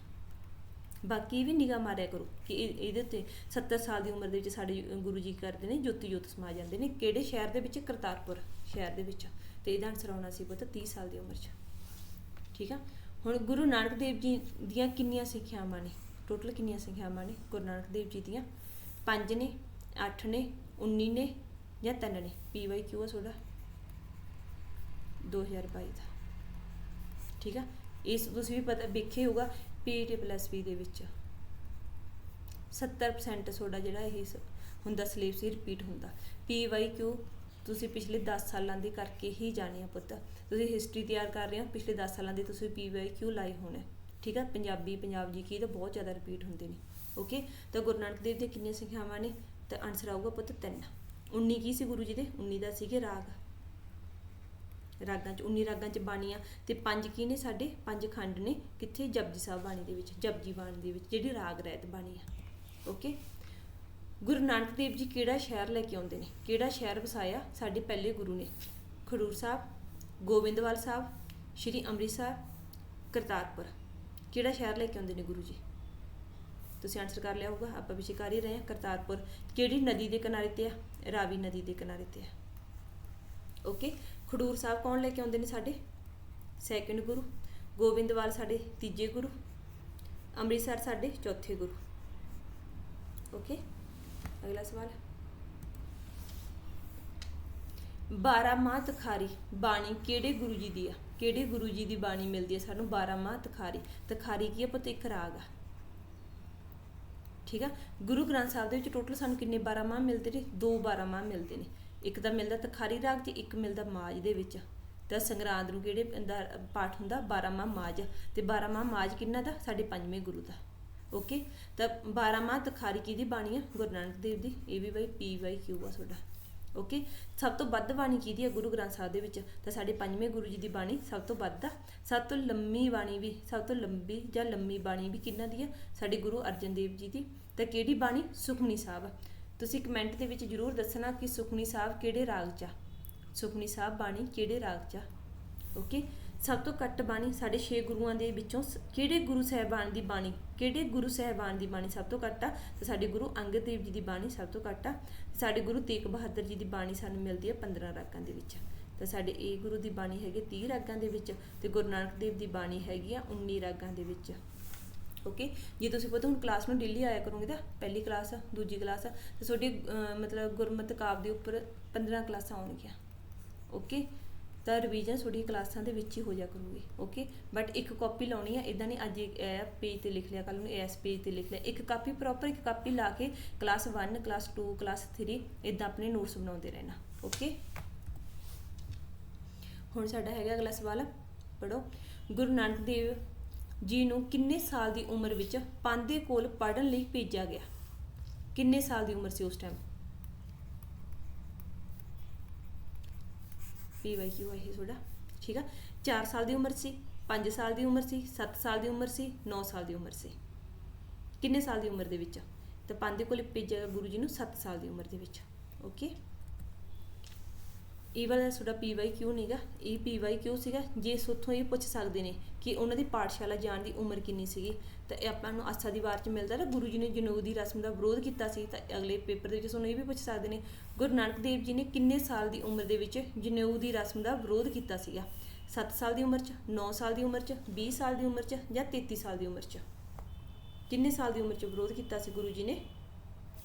ਬਾਕੀ ਵੀ ਨਿਗਾਹ ਮਾਰਿਆ ਕਰੋ ਕਿ ਇਹਦੇ ਉੱਤੇ 70 ਸਾਲ ਦੀ ਉਮਰ ਦੇ ਵਿੱਚ ਸਾਡੇ ਗੁਰੂ ਜੀ ਕਰਦੇ ਨੇ, ਜੋਤੀ ਜੋਤ ਸਮਾ ਜਾਂਦੇ ਨੇ। ਕਿਹੜੇ ਸ਼ਹਿਰ ਦੇ ਵਿੱਚ? ਕਰਤਾਰਪੁਰ ਸ਼ਹਿਰ ਦੇ ਵਿੱਚ ਤੇ ਇਹਦਾ ਆਨਸਰ ਆਉਣਾ ਸੀ ਪੁੱਤ 30 ਸਾਲ ਦੀ ਉਮਰ 'ਚ। ਠੀਕ ਆ? ਹੁਣ ਗੁਰੂ ਨਾਨਕ ਦੇਵ ਜੀ ਦੀਆਂ ਕਿੰਨੀਆਂ ਸਿੱਖਿਆਵਾਂ ਨੇ? ਟੋਟਲ ਕਿੰਨੀਆਂ ਸਿੱਖਿਆਵਾਂ ਨੇ ਗੁਰੂ ਨਾਨਕ ਦੇਵ ਜੀ ਦੀਆਂ? 5 ਨੇ 8 ਨੇ 19 ਨੇ ਜਾਂ 3 ਨੇ? ਪੀ ਵਾਈ ਕਿਊ ਆ ਤੁਹਾਡਾ? 2022 ਦਾ। ਠੀਕ ਆ? ਇਸ ਤੁਸੀਂ ਵੀ ਪਤਾ ਵੇਖੇ ਹੋਗਾ ਪੀਟੀ ਪਲੱਸ ਵੀ ਦੇ ਵਿੱਚ। 70% ਤੁਹਾਡਾ ਜਿਹੜਾ ਇਹ ਸ- ਹੁੰਦਾ ਸਿਲੇਬਸ ਹੀ ਰਿਪੀਟ ਹੁੰਦਾ। ਪੀ ਵਾਈ ਕਿਊ ਤੁਸੀਂ ਪਿਛਲੇ 10 ਸਾਲਾਂ ਦੀ ਕਰਕੇ ਹੀ ਜਾਣੇ ਆ ਪੁੱਤ। ਤੁਸੀਂ ਹਿਸਟਰੀ ਤਿਆਰ ਕਰ ਰਹੇ ਹੋ, ਪਿਛਲੇ 10 ਸਾਲਾਂ ਦੀ ਤੁਸੀਂ ਪੀ ਵਾਈ ਕਿਊ ਲਾਈ ਹੋਣਾ। ਠੀਕ ਆ? ਪੰਜਾਬੀ, ਪੰਜਾਬ ਜੀ ਕੀ ਤਾਂ ਬਹੁਤ ਜ਼ਿਆਦਾ ਰਿਪੀਟ ਹੁੰਦੇ ਨੇ। ਓਕੇ ਤਾਂ ਗੁਰੂ ਨਾਨਕ ਦੇਵ ਦੀਆਂ ਕਿੰਨੀਆਂ ਸੰਖਿਆਵਾਂ ਨੇ? ਤਾਂ ਆਨਸਰ ਆਊਗਾ ਪੁੱਤ 3 19 ਕੀ ਸੀ ਗੁਰੂ ਜੀ ਦੇ? 19 ਦਾ ਸੀਗੇ ਰਾਗ। ਰਾਗਾਂ ਚ 19 ਰਾਗਾਂ ਚ ਬਾਣੀ ਆ ਤੇ ਪੰਜ ਕੀ ਨੇ ਸਾਡੇ? ਪੰਜ ਖੰਡ ਨੇ। ਕਿੱਥੇ? ਜਪਜੀ ਸਾਹਿਬ ਬਾਣੀ ਦੇ ਵਿੱਚ, ਜਪਜੀ ਬਾਣੀ ਦੇ ਵਿੱਚ, ਜਿਹੜੀ ਰਾਗ ਰਹਿਤ ਬਾਣੀ ਆ। ਓਕੇ ਗੁਰੂ ਨਾਨਕ ਦੇਵ ਜੀ ਕਿਹੜਾ ਸ਼ਹਿਰ ਲੈ ਕੇ ਆਉਂਦੇ ਨੇ? ਕਿਹੜਾ ਸ਼ਹਿਰ ਵਸਾਇਆ ਸਾਡੇ ਪਹਿਲੇ ਗੁਰੂ ਨੇ? ਖਡੂਰ ਸਾਹਿਬ, ਗੋਬਿੰਦਵਾਲ ਸਾਹਿਬ, ਸ਼੍ਰੀ ਅੰਮ੍ਰਿਤਸਰ ਕਰਤਾਰਪੁਰ। ਕਿਹੜਾ ਸ਼ਹਿਰ ਲੈ ਕੇ ਆਉਂਦੇ ਨੇ ਗੁਰੂ ਜੀ? ਤੁਸੀਂ ਆਨਸਰ ਕਰ ਲਿਆ ਹੋਊਗਾ, ਆਪਾਂ ਪਿੱਛੇ ਕਰ ਹੀ ਰਹੇ ਹਾਂ। ਕਰਤਾਰਪੁਰ ਕਿਹੜੀ ਨਦੀ ਦੇ ਕਿਨਾਰੇ ਤੇ ਆ? ਰਾਵੀ ਨਦੀ ਦੇ ਕਿਨਾਰੇ ਤੇ ਆ। ਓਕੇ ਖਡੂਰ ਸਾਹਿਬ ਕੌਣ ਲੈ ਕੇ ਆਉਂਦੇ ਨੇ ਸਾਡੇ? ਸੈਕੰਡ ਗੁਰੂ, ਗੋਬਿੰਦਵਾਲ ਸਾਡੇ ਤੀਜੇ ਗੁਰੂ, ਅੰਮ੍ਰਿਤਸਰ ਸਾਡੇ ਚੌਥੇ ਗੁਰੂ। ਓਕੇ ਅਗਲਾ ਸਵਾਲ। 12 ਮਾਹ ਤਖਾਰੀ ਬਾਣੀ ਕਿਹੜੇ ਗੁਰੂ ਜੀ ਦੀ ਆ? ਕਿਹੜੇ ਗੁਰੂ ਜੀ ਦੀ ਬਾਣੀ ਮਿਲਦੀ ਹੈ ਸਾਨੂੰ? 12 ਮਾਹ ਤਖਾਰੀ। ਤਖਾਰੀ ਕੀ ਆ ਪੁੱਤ? ਇੱਕ ਰਾਗ ਆ। ਠੀਕ ਆ? ਗੁਰੂ ਗ੍ਰੰਥ ਸਾਹਿਬ ਦੇ ਵਿੱਚ ਟੋਟਲ ਸਾਨੂੰ ਕਿੰਨੇ 12 ਮਾਹ ਮਿਲਦੇ ਨੇ? ਦੋ 12 ਮਾਹ ਮਿਲਦੇ ਨੇ। ਇੱਕ ਤਾਂ ਮਿਲਦਾ ਤਖਾਰੀ ਰਾਗ ਤੇ ਇੱਕ ਮਿਲਦਾ ਮਾਜ ਦੇ ਵਿੱਚ। ਤਾਂ ਸੰਗਰਾਂਦ ਨੂੰ ਕਿਹੜੇ ਦਾ ਪਾਠ ਹੁੰਦਾ? 12 ਮਾਹ ਮਾਜ ਤੇ 12 ਮਾਹ ਮਾਜ ਕਿੰਨਾ ਦਾ? ਸਾਡੇ ਪੰਜਵੇਂ ਗੁਰੂ ਦਾ। ਓਕੇ? ਤਾਂ 12 ਮਾਹ ਤਖਾਰੀ ਕਿਹਦੀ ਬਾਣੀ ਆ? ਗੁਰੂ ਨਾਨਕ ਦੇਵ ਦੀ। ਇਹ ਵੀ ਬਾਈ ਪੀ ਵਾਈ ਕਿਊ ਆ ਤੁਹਾਡਾ। ਓਕੇ? ਸਭ ਤੋਂ ਵੱਧ ਬਾਣੀ ਕਿਹਦੀ ਆ ਗੁਰੂ ਗ੍ਰੰਥ ਸਾਹਿਬ ਦੇ ਵਿੱਚ? ਤਾਂ ਸਾਡੇ ਪੰਜਵੇਂ ਗੁਰੂ ਜੀ ਦੀ ਬਾਣੀ ਸਭ ਤੋਂ ਵੱਧ ਆ। ਸਭ ਤੋਂ ਲੰਮੀ ਬਾਣੀ ਵੀ, ਸਭ ਤੋਂ ਲੰਬੀ ਜਾਂ ਲੰਮੀ ਬਾਣੀ ਵੀ ਕਿਹਨਾਂ ਦੀ ਆ? ਸਾਡੇ ਗੁਰੂ ਅਰਜਨ ਦੇਵ ਜੀ ਦੀ। ਤਾਂ ਕਿਹੜੀ ਬਾਣੀ? ਸੁਖਮਨੀ ਸਾਹਿਬ ਤੁਸੀਂ ਕਮੈਂਟ ਦੇ ਵਿੱਚ ਜਰੂਰ ਦੱਸਣਾ ਕਿ ਸੁਖਮਨੀ ਸਾਹਿਬ ਕਿਹੜੇ ਰਾਗ 'ਚ ਆ। ਸੁਖਮਨੀ ਸਾਹਿਬ ਬਾਣੀ ਕਿਹੜੇ ਰਾਗ 'ਚ ਆ। ਓਕੇ ਸਭ ਤੋਂ ਘੱਟ ਬਾਣੀ ਸਾਡੇ 6 ਗੁਰੂਆਂ ਦੇ ਵਿੱਚੋਂ ਸ- ਕਿਹੜੇ ਗੁਰੂ ਸਾਹਿਬਾਨ ਦੀ ਬਾਣੀ, ਕਿਹੜੇ ਗੁਰੂ ਸਾਹਿਬਾਨ ਦੀ ਬਾਣੀ ਸਭ ਤੋਂ ਘੱਟ ਆ? ਤੇ ਸਾਡੇ ਗੁਰੂ ਅੰਗਦ ਦੇਵ ਜੀ ਦੀ ਬਾਣੀ ਸਭ ਤੋਂ ਘੱਟ ਆ। ਸਾਡੇ ਗੁਰੂ ਤੇਗ ਬਹਾਦਰ ਜੀ ਦੀ ਬਾਣੀ ਸਾਨੂੰ ਮਿਲਦੀ ਹੈ 15 ਰਾਗਾਂ ਦੇ ਵਿੱਚ। ਤਾਂ ਸਾਡੇ ਏ ਗੁਰੂ ਦੀ ਬਾਣੀ ਹੈਗੀ 30 ਰਾਗਾਂ ਦੇ ਵਿੱਚ ਤੇ ਗੁਰੂ ਨਾਨਕ ਦੇਵ ਦੀ ਬਾਣੀ ਹੈਗੀ ਆ 19 ਰਾਗਾਂ ਦੇ ਵਿੱਚ। ਓਕੇ? ਜੇ ਤੁਸੀਂ ਪਤਾ ਹੁਣ ਕਲਾਸ ਨੂੰ ਡੇਲੀ ਆਇਆ ਕਰੋਗੇ ਤਾਂ ਪਹਿਲੀ ਕਲਾਸ ਦੂਜੀ ਕਲਾਸ ਆ, ਤੇ ਤੁਹਾਡੀ ਮਤਲਬ ਗੁਰਮਤਿ ਕਾਵ ਦੇ ਉੱਪਰ 15 ਕਲਾਸਾਂ ਆਉਣਗੀਆਂ, ਓਕੇ? ਤਾਂ ਰਿਵੀਜ਼ਨ ਤੁਹਾਡੀਆਂ ਕਲਾਸਾਂ ਦੇ ਵਿੱਚ ਹੀ ਹੋ ਜਾ ਕਰੂਗੀ, ਓਕੇ? ਬਟ ਇੱਕ ਕਾਪੀ ਲਾਉਣੀ ਆ ਇਦਾਂ ਨਹੀਂ ਅੱਜ ਇਹ ਪੇਜ ਤੇ ਲਿਖ ਲਿਆ ਕੱਲ ਨੂੰ ਇਸ ਪੇਜ ਤੇ ਲਿਖ ਲਿਆ। ਇੱਕ ਕਾਪੀ ਪ੍ਰੋਪਰ ਇੱਕ ਕਾਪੀ ਲਾ ਕੇ ਕਲਾਸ 1 ਕਲਾਸ 2 ਕਲਾਸ 3 ਇਦਾਂ ਆਪਣੇ ਨੋਟਸ ਬਣਾਉਂਦੇ ਰਹਿਣਾ, ਓਕੇ? ਹੁਣ ਸਾਡਾ ਹੈਗਾ ਅਗਲਾ ਸਵਾਲ ਪੜੋ ਗੁਰੂ ਨਾਨਕ ਦੇਵ ਜੀ ਨੂੰ ਕਿੰਨੇ ਸਾਲ ਦੀ ਉਮਰ ਵਿੱਚ ਪੰਥ ਕੋਲ ਪੜਨ ਲਈ ਭੇਜਿਆ ਗਿਆ? ਕਿੰਨੇ ਸਾਲ ਦੀ ਉਮਰ ਸੀ ਉਸ ਟਾਈਮ ਪੀ ਵਾਈ ਕਿਊ ਤੁਹਾਡਾ? ਠੀਕ ਆ? 4 ਸਾਲ ਦੀ ਉਮਰ ਸੀ 5 ਸਾਲ ਦੀ ਉਮਰ ਸੀ 7 ਸਾਲ ਦੀ ਉਮਰ ਸੀ 9 ਸਾਲ ਦੀ ਉਮਰ ਸੀ। ਕਿੰਨੇ ਸਾਲ ਦੀ ਉਮਰ ਦੇ ਵਿੱਚ? ਤਾਂ ਪੰਜ ਕੋਲ ਭੇਜਿਆ ਗਿਆ ਗੁਰੂ ਜੀ ਨੂੰ 7 ਸਾਲ ਦੀ ਉਮਰ ਦੇ ਵਿੱਚ। ਓਕੇ? ਇਹ ਵਾਲਾ ਤੁਹਾਡਾ ਪੀ ਵਾਈ ਕਿਉਂ ਨਹੀਂਗਾ ਇਹ ਪੀ ਵਾਈ ਕਿਉਂ ਸੀਗਾ? ਜੇ ਸੋਥੋਂ ਇਹ ਪੁੱਛ ਸਕਦੇ ਨੇ ਕਿ ਉਹਨਾਂ ਦੀ ਪਾਠਸ਼ਾਲਾ ਜਾਣ ਦੀ ਉਮਰ ਕਿੰਨੀ ਸੀਗੀ, ਤਾਂ ਇਹ ਆਪਾਂ ਨੂੰ ਆਸਾ ਦੀ ਵਾਰ ਚ ਮਿਲਦਾ ਨਾ, ਗੁਰੂ ਜੀ ਨੇ ਜਨੇਊ ਦੀ ਰਸਮ ਦਾ ਵਿਰੋਧ ਕੀਤਾ ਸੀ, ਤਾਂ ਅਗਲੇ ਪੇਪਰ ਦੇ ਵਿੱਚ ਤੁਹਾਨੂੰ ਇਹ ਵੀ ਪੁੱਛ ਸਕਦੇ ਨੇ, ਗੁਰੂ ਨਾਨਕ ਦੇਵ ਜੀ ਨੇ ਕਿੰਨੇ ਸਾਲ ਦੀ ਉਮਰ ਦੇ ਵਿੱਚ ਜਨੇਊ ਦੀ ਰਸਮ ਦਾ ਵਿਰੋਧ ਕੀਤਾ ਸੀਗਾ? 7 ਸਾਲ ਦੀ ਉਮਰ 'ਚ 9 ਸਾਲ ਦੀ ਉਮਰ 'ਚ 20 ਸਾਲ ਦੀ ਉਮਰ 'ਚ ਜਾਂ 33 ਸਾਲ ਦੀ ਉਮਰ 'ਚ? ਕਿੰਨੇ ਸਾਲ ਦੀ ਉਮਰ 'ਚ ਵਿਰੋਧ ਕੀਤਾ ਸੀ ਗੁਰੂ ਜੀ ਨੇ?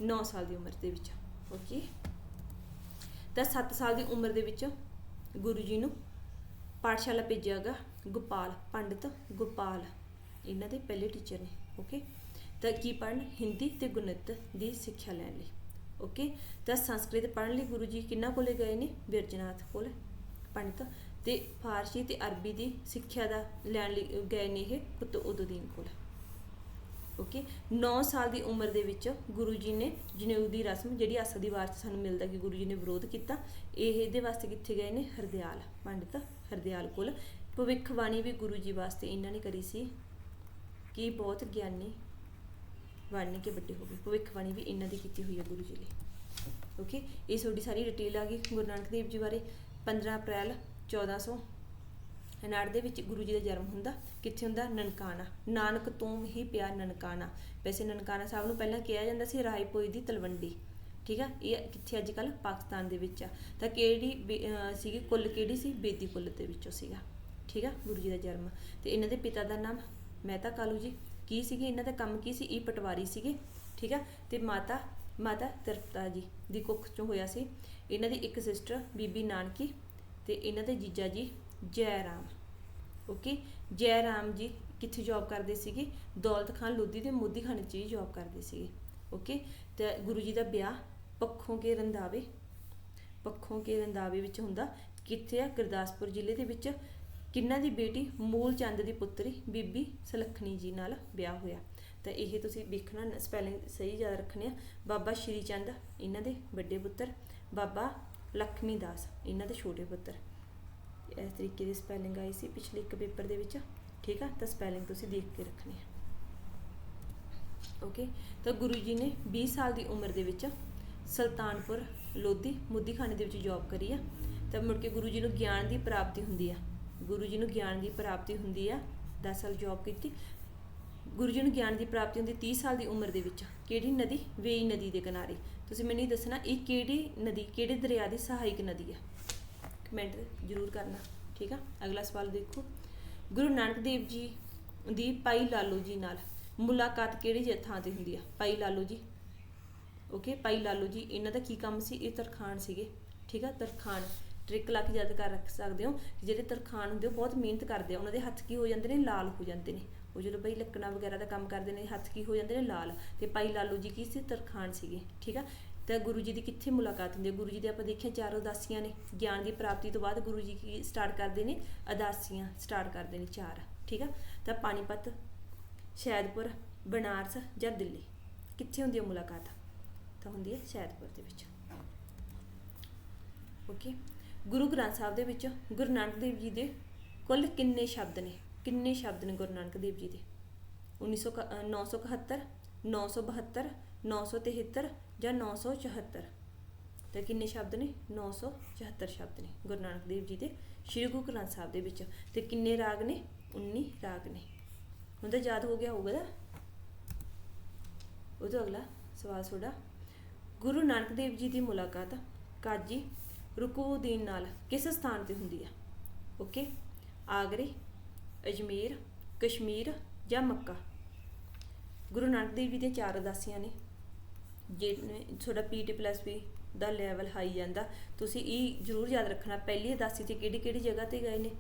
9 ਸਾਲ ਦੀ ਉਮਰ ਦੇ ਵਿੱਚ ਓਕੇ ਤਾਂ 7 ਸਾਲ ਦੀ ਉਮਰ ਦੇ ਵਿੱਚ ਗੁਰੂ ਜੀ ਨੂੰ ਪਾਠਸ਼ਾਲਾ ਭੇਜਿਆਗਾ ਗੋਪਾਲ, ਪੰਡਿਤ ਗੋਪਾਲ। ਇਹਨਾਂ ਦੇ ਪਹਿਲੇ ਟੀਚਰ ਨੇ ਓਕੇ ਤਾਂ ਕੀ ਪੜਨ ਹਿੰਦੀ ਤੇ ਗਣਿਤ ਦੀ ਸਿੱਖਿਆ ਲੈਣ ਲਈ ਓਕੇ ਤਾਂ ਸੰਸਕ੍ਰਿਤ ਪੜਨ ਲਈ ਗੁਰੂ ਜੀ ਕਿੰਨਾ ਕੋਲੇ ਗਏ ਨੇ? ਬਿਰਜਨਾਥ ਕੋਲ, ਪੰਡਿਤ। ਤੇ ਫਾਰਸੀ ਤੇ ਅਰਬੀ ਦੀ ਸਿੱਖਿਆ ਦਾ ਲੈਣ ਲਈ ਗਏ ਨੇ ਇਹ ਕੁਤ ਉਦਦੀਨ ਕੋਲ। ਓਕੇ 9 ਸਾਲ ਦੀ ਉਮਰ ਦੇ ਵਿੱਚ ਗੁਰੂ ਜੀ ਨੇ ਜਨੇਊ ਦੀ ਰਸਮ, ਜਿਹੜੀ ਆਸਾ ਦੀ ਵਾਰ ਚ ਸਾਨੂੰ ਮਿਲਦਾ ਕਿ ਗੁਰੂ ਜੀ ਨੇ ਵਿਰੋਧ ਕੀਤਾ ਇਹ ਇਹਦੇ ਵਾਸਤੇ ਕਿੱਥੇ ਗਏ ਨੇ? ਹਰਦਿਆਲ, ਪੰਡਿਤ ਹਰਦਿਆਲ ਕੋਲ। ਭਵਿੱਖਬਾਣੀ ਵੀ ਗੁਰੂ ਜੀ ਵਾਸਤੇ ਇਹਨਾਂ ਨੇ ਕਰੀ ਸੀ ਕਿ ਬਹੁਤ ਗਿਆਨੀ ਬਣਨ ਕੇ ਵੱਡੇ ਹੋ ਗਏ। ਭਵਿੱਖਬਾਣੀ ਵੀ ਇਹਨਾਂ ਦੀ ਕੀਤੀ ਹੋਈ ਹੈ ਗੁਰੂ ਜੀ ਲਈ। ਓਕੇ ਇਹ ਤੁਹਾਡੀ ਸਾਰੀ ਡਿਟੇਲ ਆ ਗਈ ਗੁਰੂ ਨਾਨਕ ਦੇਵ ਜੀ ਬਾਰੇ। 15 ਅਪ੍ਰੈਲ 1400 ਨਾੜ ਦੇ ਵਿੱਚ ਗੁਰੂ ਜੀ ਦਾ ਜਨਮ ਹੁੰਦਾ, ਕਿੱਥੇ ਹੁੰਦਾ? ਨਨਕਾਣਾ। ਨਾਨਕ ਤੋਂ ਹੀ ਪਿਆ ਨਨਕਾਣਾ। ਵੈਸੇ ਨਨਕਾਣਾ ਸਾਹਿਬ ਨੂੰ ਪਹਿਲਾਂ ਕਿਹਾ ਜਾਂਦਾ ਸੀ ਰਾਏਪੋਈ ਦੀ ਤਲਵੰਡੀ। ਠੀਕ ਆ? ਇਹ ਕਿੱਥੇ ਅੱਜ ਕੱਲ ਪਾਕਿਸਤਾਨ ਦੇ ਵਿੱਚ ਆ। ਤਾਂ ਕਿਹੜੀ ਬੇ- ਸੀਗੀ? ਕੁੱਲ ਕਿਹੜੀ ਸੀ? ਬੇਦੀ ਕੁੱਲ ਦੇ ਵਿੱਚੋਂ ਸੀਗਾ। ਠੀਕ ਆ? ਗੁਰੂ ਜੀ ਦਾ ਜਨਮ। ਤੇ ਇਹਨਾਂ ਦੇ ਪਿਤਾ ਦਾ ਨਾਮ ਮਹਿਤਾ ਕਾਲੂ ਜੀ। ਕੀ ਸੀਗੇ? ਇਹਨਾਂ ਦਾ ਕੰਮ ਕੀ ਸੀ? ਇਹ ਪਟਵਾਰੀ ਸੀਗੇ। ਠੀਕ ਆ? ਤੇ ਮਾਤਾ ਮਾਤਾ ਤਰਪਤਾ ਜੀ ਦੀ ਕੁੱਖ ਚੋਂ ਹੋਇਆ ਸੀ। ਇਹਨਾਂ ਦੀ ਇੱਕ ਸਿਸਟਰ ਬੀਬੀ ਨਾਨਕੀ ਤੇ ਇਹਨਾਂ ਦੇ ਜੀਜਾ ਜੀ ਜੈ ਰਾਮ ਓਕੇ ਜੈ ਰਾਮ ਜੀ ਕਿੱਥੇ ਜੌਬ ਕਰਦੇ ਸੀਗੇ? ਦੌਲਤ ਖਾਨ ਲੋਧੀ ਦੇ ਮੋਦੀ ਖਾਨੇ 'ਚ ਹੀ ਜੌਬ ਕਰਦੇ ਸੀਗੇ ਓਕੇ ਤੇ ਗੁਰੂ ਜੀ ਦਾ ਵਿਆਹ ਪੱਖੋਂ ਕੇ ਰੰਦਾਵੇ ਪੱਖੋਂ ਕੇ ਰੰਦਾਵੇ ਵਿੱਚ ਹੁੰਦਾ। ਕਿੱਥੇ ਆ? ਗੁਰਦਾਸਪੁਰ ਜ਼ਿਲ੍ਹੇ ਦੇ ਵਿੱਚ। ਕਿੰਨਾਂ ਦੀ ਬੇਟੀ? ਮੂਲ ਚੰਦ ਦੀ ਪੁੱਤਰੀ ਬੀਬੀ ਸਲੱਖਣੀ ਜੀ ਨਾਲ ਵਿਆਹ ਹੋਇਆ। ਤਾਂ ਇਹ ਤੁਸੀਂ ਵੇਖਣਾ ਸਪੈਲਿੰਗ ਸਹੀ ਯਾਦ ਰੱਖਣੇ ਆ। ਬਾਬਾ ਸ਼੍ਰੀ ਚੰਦ, ਇਹਨਾਂ ਦੇ ਵੱਡੇ ਪੁੱਤਰ। ਬਾਬਾ ਲక్ష్ਮੀ ਦਾਸ, ਇਹਨਾਂ ਦੇ ਛੋਟੇ ਪੁੱਤਰ। ਇਸ ਤਰੀਕੇ ਦੀ ਸਪੈਲਿੰਗ ਆਈ ਸੀ ਪਿਛਲੇ ਇੱਕ ਪੇਪਰ ਦੇ ਵਿੱਚ। ਠੀਕ ਆ? ਤਾਂ ਸਪੈਲਿੰਗ ਤੁਸੀਂ ਦੇਖ ਕੇ ਰੱਖਣੀ ਹੈ ਓਕੇ ਤਾਂ ਗੁਰੂ ਜੀ ਨੇ 20 ਸਾਲ ਦੀ ਉਮਰ ਦੇ ਵਿੱਚ ਸੁਲਤਾਨਪੁਰ ਲੋਧੀ ਮੁੱਦੀਖਾਨੇ ਦੇ ਵਿੱਚ ਜੌਬ ਕਰੀ ਆ। ਤਾਂ ਮੁੜ ਕੇ ਗੁਰੂ ਜੀ ਨੂੰ ਗਿਆਨ ਦੀ ਪ੍ਰਾਪਤੀ ਹੁੰਦੀ ਆ। ਗੁਰੂ ਜੀ ਨੂੰ ਗਿਆਨ ਦੀ ਪ੍ਰਾਪਤੀ ਹੁੰਦੀ ਆ 10 ਸਾਲ ਜੌਬ ਕੀਤੀ। ਗੁਰੂ ਜੀ ਨੂੰ ਗਿਆਨ ਦੀ ਪ੍ਰਾਪਤੀ ਹੁੰਦੀ 30 ਸਾਲ ਦੀ ਉਮਰ ਦੇ ਵਿੱਚ। ਕਿਹੜੀ ਨਦੀ? ਵੇਈ ਨਦੀ ਦੇ ਕਿਨਾਰੇ। ਤੁਸੀਂ ਮੈਨੂੰ ਇਹ ਦੱਸਣਾ, ਇਹ ਕਿਹੜੀ ਨਦੀ, ਕਿਹੜੇ ਦਰਿਆ ਦੀ ਸਹਾਇਕ ਨਦੀ ਆ? ਕਮੈਂਟ ਜ਼ਰੂਰ ਕਰਨਾ, ਠੀਕ ਆ? ਅਗਲਾ ਸਵਾਲ ਦੇਖੋ। ਗੁਰੂ ਨਾਨਕ ਦੇਵ ਜੀ ਦੀ ਭਾਈ ਲਾਲੋ ਜੀ ਨਾਲ ਮੁਲਾਕਾਤ ਕਿਹੜੀ ਜ- ਥਾਂ ਤੇ ਹੁੰਦੀ ਆ? ਭਾਈ ਲਾਲੋ ਜੀ। ਓਕੇ ਭਾਈ ਲਾਲੋ ਜੀ, ਇਹਨਾਂ ਦਾ ਕੀ ਕੰਮ ਸੀ? ਇਹ ਤਰਖਾਣ ਸੀਗੇ, ਠੀਕ ਆ? ਤਰਖਾਣ ਟ੍ਰਿਕ ਲਾ ਕੇ ਯਾਦ ਕਰ ਰੱਖ ਸਕਦੇ ਹੋ? ਜਿਹੜੇ ਤਰਖਾਣ ਹੁੰਦੇ, ਉਹ ਬਹੁਤ ਮਿਹਨਤ ਕਰਦੇ ਆ। ਉਹਨਾਂ ਦੇ ਹੱਥ ਕੀ ਹੋ ਜਾਂਦੇ ਨੇ? ਲਾਲ ਹੋ ਜਾਂਦੇ ਨੇ। ਉਹ ਜਦੋਂ ਬਈ ਲੱਕੜਾਂ ਵਗੈਰਾ ਦਾ ਕੰਮ ਕਰਦੇ ਨੇ, ਹੱਥ ਕੀ ਹੋ ਜਾਂਦੇ ਨੇ? ਲਾਲ। ਤੇ ਭਾਈ ਲਾਲੂ ਜੀ ਕੀ ਸੀ? ਤਰਖਾਣ ਸੀਗੇ, ਠੀਕ ਆ? ਤਾਂ ਗੁਰੂ ਜੀ ਦੀ ਕਿੱਥੇ ਮੁਲਾਕਾਤ ਹੁੰਦੀ ਹੈ? ਗੁਰੂ ਜੀ ਦੇ ਆਪਾਂ ਦੇਖਿਆ ਚਾਰ ਉਦਾਸੀਆਂ ਨੇ ਗਿਆਨ ਦੀ ਪ੍ਰਾਪਤੀ ਤੋਂ ਬਾਅਦ ਗੁਰੂ ਜੀ ਕੀ ਸਟਾਰਟ ਕਰਦੇ ਨੇ? ਅਦਾਸੀਆਂ ਸਟਾਰਟ ਕਰਦੇ ਨੇ ਚਾਰ ਠੀਕ ਆ? ਤਾਂ ਪਾਣੀਪਤ ਸ਼ੈਦਪੁਰ ਬਨਾਰਸ ਜਾਂ ਦਿੱਲੀ ਕਿੱਥੇ ਹੁੰਦੀ ਹੈ ਮੁਲਾਕਾਤ? ਤਾਂ ਹੁੰਦੀ ਹੈ ਸ਼ੈਦਪੁਰ ਦੇ ਵਿੱਚ। ਓਕੇ ਗੁਰੂ ਗ੍ਰੰਥ ਸਾਹਿਬ ਦੇ ਵਿੱਚ ਗੁਰੂ ਨਾਨਕ ਦੇਵ ਜੀ ਦੇ ਕੁੱਲ ਕਿੰਨੇ ਸ਼ਬਦ ਨੇ? ਕਿੰਨੇ ਸ਼ਬਦ ਨੇ ਗੁਰੂ ਨਾਨਕ ਦੇਵ ਜੀ ਦੇ? 1900 ਕ- ਅ, 971 972 973 ਜਾਂ 974 ਤੇ ਕਿੰਨੇ ਸ਼ਬਦ ਨੇ? 974 ਸ਼ਬਦ ਨੇ ਗੁਰੂ ਨਾਨਕ ਦੇਵ ਜੀ ਦੇ ਸ਼੍ਰੀ ਗੁਰੂ ਗ੍ਰੰਥ ਸਾਹਿਬ ਦੇ ਵਿੱਚ। ਤੇ ਕਿੰਨੇ ਰਾਗ ਨੇ? 19 ਰਾਗ ਨੇ। ਹੁਣ ਤਾਂ ਯਾਦ ਹੋ ਗਿਆ ਹੋਊਗਾ ਨਾ? ਉਹ ਤੋਂ ਅਗਲਾ ਸਵਾਲ ਤੁਹਾਡਾ। ਗੁਰੂ ਨਾਨਕ ਦੇਵ ਜੀ ਦੀ ਮੁਲਾਕਾਤ ਕਾਜੀ ਰੁਕੂਦੀਨ ਨਾਲ ਕਿਸ ਸਥਾਨ ਤੇ ਹੁੰਦੀ ਹੈ ਓਕੇ। ਆਗਰੇ, ਅਜਮੇਰ, ਕਸ਼ਮੀਰ ਜਾਂ ਮੱਕਾ? ਗੁਰੂ ਨਾਨਕ ਦੇਵ ਜੀ ਦੀਆਂ ਚਾਰ ਉਦਾਸੀਆਂ ਨੇ। ਜਿਹਨੇ ਤੁਹਾਡਾ ਪੀਟੀ ਪਲੱਸ ਵੀ ਦਾ ਲੈਵਲ ਹਾਈ ਜਾਂਦਾ, ਤੁਸੀਂ ਇਹ ਜ਼ਰੂਰ ਯਾਦ ਰੱਖਣਾ, ਪਹਿਲੀ ਉਦਾਸੀ ਤੇ ਕਿਹੜੀ ਕਿਹੜੀ ਜਗ੍ਹਾ ਤੇ ਗਏ ਨੇ?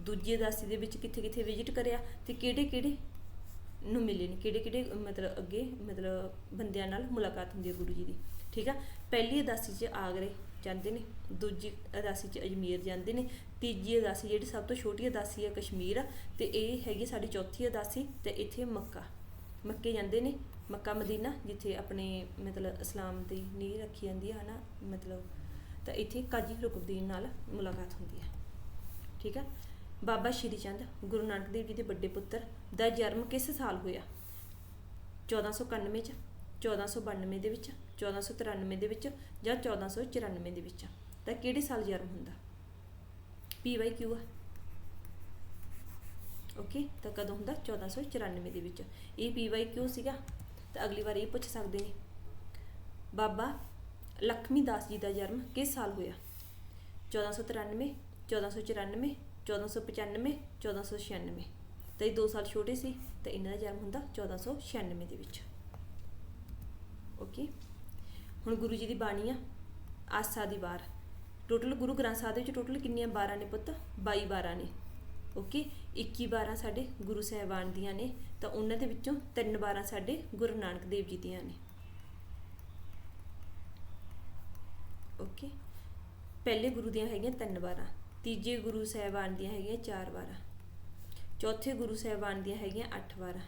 ਦੂਜੀ ਉਦਾਸੀ ਦੇ ਵਿੱਚ ਕਿੱਥੇ ਕਿੱਥੇ ਵਿਜ਼ਿਟ ਕਰਿਆ ਤੇ ਕਿਹੜੇ ਕਿਹੜੇ ਨੂੰ ਮਿਲੇ ਨੇ? ਕਿਹੜੇ ਕਿਹੜੇ, ਮਤਲਬ ਅੱਗੇ, ਮਤਲਬ ਬੰਦਿਆਂ ਨਾਲ ਮੁਲਾਕਾਤ ਹੁੰਦੀ ਹੈ ਗੁਰੂ ਜੀ ਦੀ? ਠੀਕ ਆ? ਪਹਿਲੀ ਅਦਾਸੀ 'ਚ ਆਗਰੇ ਜਾਂਦੇ ਨੇ, ਦੂਜੀ ਅਦਾਸੀ 'ਚ ਅਜਮੇਰ ਜਾਂਦੇ ਨੇ, ਤੀਜੀ ਅਦਾਸੀ ਜਿਹੜੀ ਸਭ ਤੋਂ ਛੋਟੀ ਅਦਾਸੀ ਆ ਕਸ਼ਮੀਰ ਆ, ਤੇ ਇਹ ਹੈਗੀ ਸਾਡੀ ਚੌਥੀ ਅਦਾਸੀ ਤੇ ਇੱਥੇ ਮੱਕਾ। ਮੱਕੇ ਜਾਂਦੇ ਨੇ ਮੱਕਾ ਮਦੀਨਾ, ਜਿੱਥੇ ਆਪਣੇ ਮਤਲਬ ਇਸਲਾਮ ਦੀ ਨੀਂਹ ਰੱਖੀ ਜਾਂਦੀ ਹੈ ਹਨਾ? ਮਤਲਬ ਤਾਂ ਇੱਥੇ ਕਾਜੀ ਰੁਕਬਦੀਨ ਨਾਲ ਮੁਲਾਕਾਤ ਹੁੰਦੀ ਹੈ ਠੀਕ ਆ? ਬਾਬਾ ਸ਼੍ਰੀ ਚੰਦ, ਗੁਰੂ ਨਾਨਕ ਦੇਵ ਜੀ ਦੇ ਵੱਡੇ ਪੁੱਤਰ, ਦਾ ਜਨਮ ਕਿਸ ਸਾਲ ਹੋਇਆ? 1491 ਚ 1492 ਦੇ ਵਿੱਚ 1493 ਦੇ ਵਿੱਚ ਜਾਂ 1494 ਦੇ ਵਿੱਚ? ਤਾਂ ਕਿਹੜੇ ਸਾਲ ਜਨਮ ਹੁੰਦਾ? ਪੀ ਵਾਈ ਕਿਊ ਆ? ਓਕੇ, ਤਾਂ ਕਦੋਂ ਹੁੰਦਾ? 1494 ਦੇ ਵਿੱਚ। ਇਹ ਪੀ ਵਾਈ ਕਿਊ ਸੀਗਾ? ਤਾਂ ਅਗਲੀ ਵਾਰ ਇਹ ਪੁੱਛ ਸਕਦੇ ਨੇ। ਬਾਬਾ ਲక్ష్ਮੀ ਦਾਸ ਜੀ ਦਾ ਜਨਮ ਕਿਸ ਸਾਲ ਹੋਇਆ? 1493 1494 1495 1496 ਤਾਂ ਇਹ 2 ਸਾਲ ਛੋਟੇ ਸੀ, ਤਾਂ ਇਹਨਾਂ ਦਾ ਜਨਮ ਹੁੰਦਾ 1496 ਦੇ ਵਿੱਚ। ਓਕੇ ਹੁਣ ਗੁਰੂ ਜੀ ਦੀ ਬਾਣੀ ਆ, ਆਸਾ ਦੀ ਵਾਰ। ਟੋਟਲ ਗੁਰੂ ਗ੍ਰੰਥ ਸਾਹਿਬ ਦੇ ਵਿੱਚ ਟੋਟਲ ਕਿੰਨੀਆਂ 12 ਨੇ ਪੁੱਤ? 22 12 ਨੇ। ਓਕੇ 21 12 ਸਾਡੇ ਗੁਰੂ ਸਾਹਿਬਾਨ ਦੀਆਂ ਨੇ, ਤਾਂ ਉਹਨਾਂ ਦੇ ਵਿੱਚੋਂ ਤਿੰਨ 12 ਸਾਡੇ ਗੁਰੂ ਨਾਨਕ ਦੇਵ ਜੀ ਦੀਆਂ ਨੇ। ਓਕੇ, ਪਹਿਲੇ ਗੁਰੂ ਦੀਆਂ ਹੈਗੀਆਂ ਤਿੰਨ 12 ਤੀਜੇ ਗੁਰੂ ਸਾਹਿਬਾਨ ਦੀਆਂ ਹੈਗੀਆਂ ਚਾਰ 12 ਚੌਥੇ ਗੁਰੂ ਸਾਹਿਬਾਨ ਦੀਆਂ ਹੈਗੀਆਂ 8 12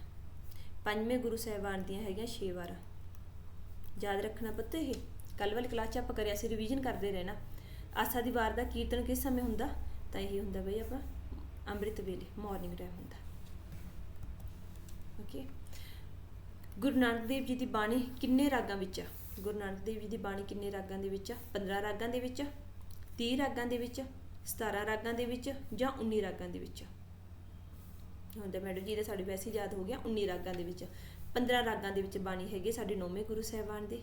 ਪੰਜਵੇਂ ਗੁਰੂ ਸਾਹਿਬਾਨ ਦੀਆਂ ਹੈਗੀਆਂ 6 12 ਯਾਦ ਰੱਖਣਾ ਪੁੱਤ ਇਹ, ਕੱਲ ਵਾਲੀ ਕਲਾਸ 'ਚ ਆਪਾਂ ਕਰਿਆ ਸੀ ਰਿਵੀਜ਼ਨ ਕਰਦੇ ਰਹਿਣਾ। ਆਸਾ ਦੀ ਵਾਰ ਦਾ ਕੀਰਤਨ ਕਿਸ ਸਮੇਂ ਹੁੰਦਾ? ਤਾਂ ਇਹ ਹੁੰਦਾ ਬਈ ਆਪਾਂ ਅੰਮ੍ਰਿਤ ਵੇਲੇ ਮਾਰਨਿੰਗ ਟਾਈਮ ਹੁੰਦਾ ਓਕੇ ਗੁਰੂ ਨਾਨਕ ਦੇਵ ਜੀ ਦੀ ਬਾਣੀ ਕਿੰਨੇ ਰਾਗਾਂ ਵਿੱਚ ਆ? ਗੁਰੂ ਨਾਨਕ ਦੇਵ ਜੀ ਦੀ ਬਾਣੀ ਕਿੰਨੇ ਰਾਗਾਂ ਦੇ ਵਿੱਚ ਆ? 15 ਰਾਗਾਂ ਦੇ ਵਿੱਚ 30 ਰਾਗਾਂ ਦੇ ਵਿੱਚ 17 ਰਾਗਾਂ ਦੇ ਵਿੱਚ ਜਾਂ 19 ਰਾਗਾਂ ਦੇ ਵਿੱਚ ਹੁਣ ਤਾਂ ਮੈਡਮ ਜੀ ਦਾ ਸਾਡੇ ਵੈਸੇ ਯਾਦ ਹੋ ਗਿਆ 19 ਰਾਗਾਂ ਦੇ ਵਿੱਚ 15 ਰਾਗਾਂ ਦੇ ਵਿੱਚ ਬਾਣੀ ਹੈਗੀ ਸਾਡੇ ਨੌਵੇਂ ਗੁਰੂ ਸਾਹਿਬਾਨ ਦੇ।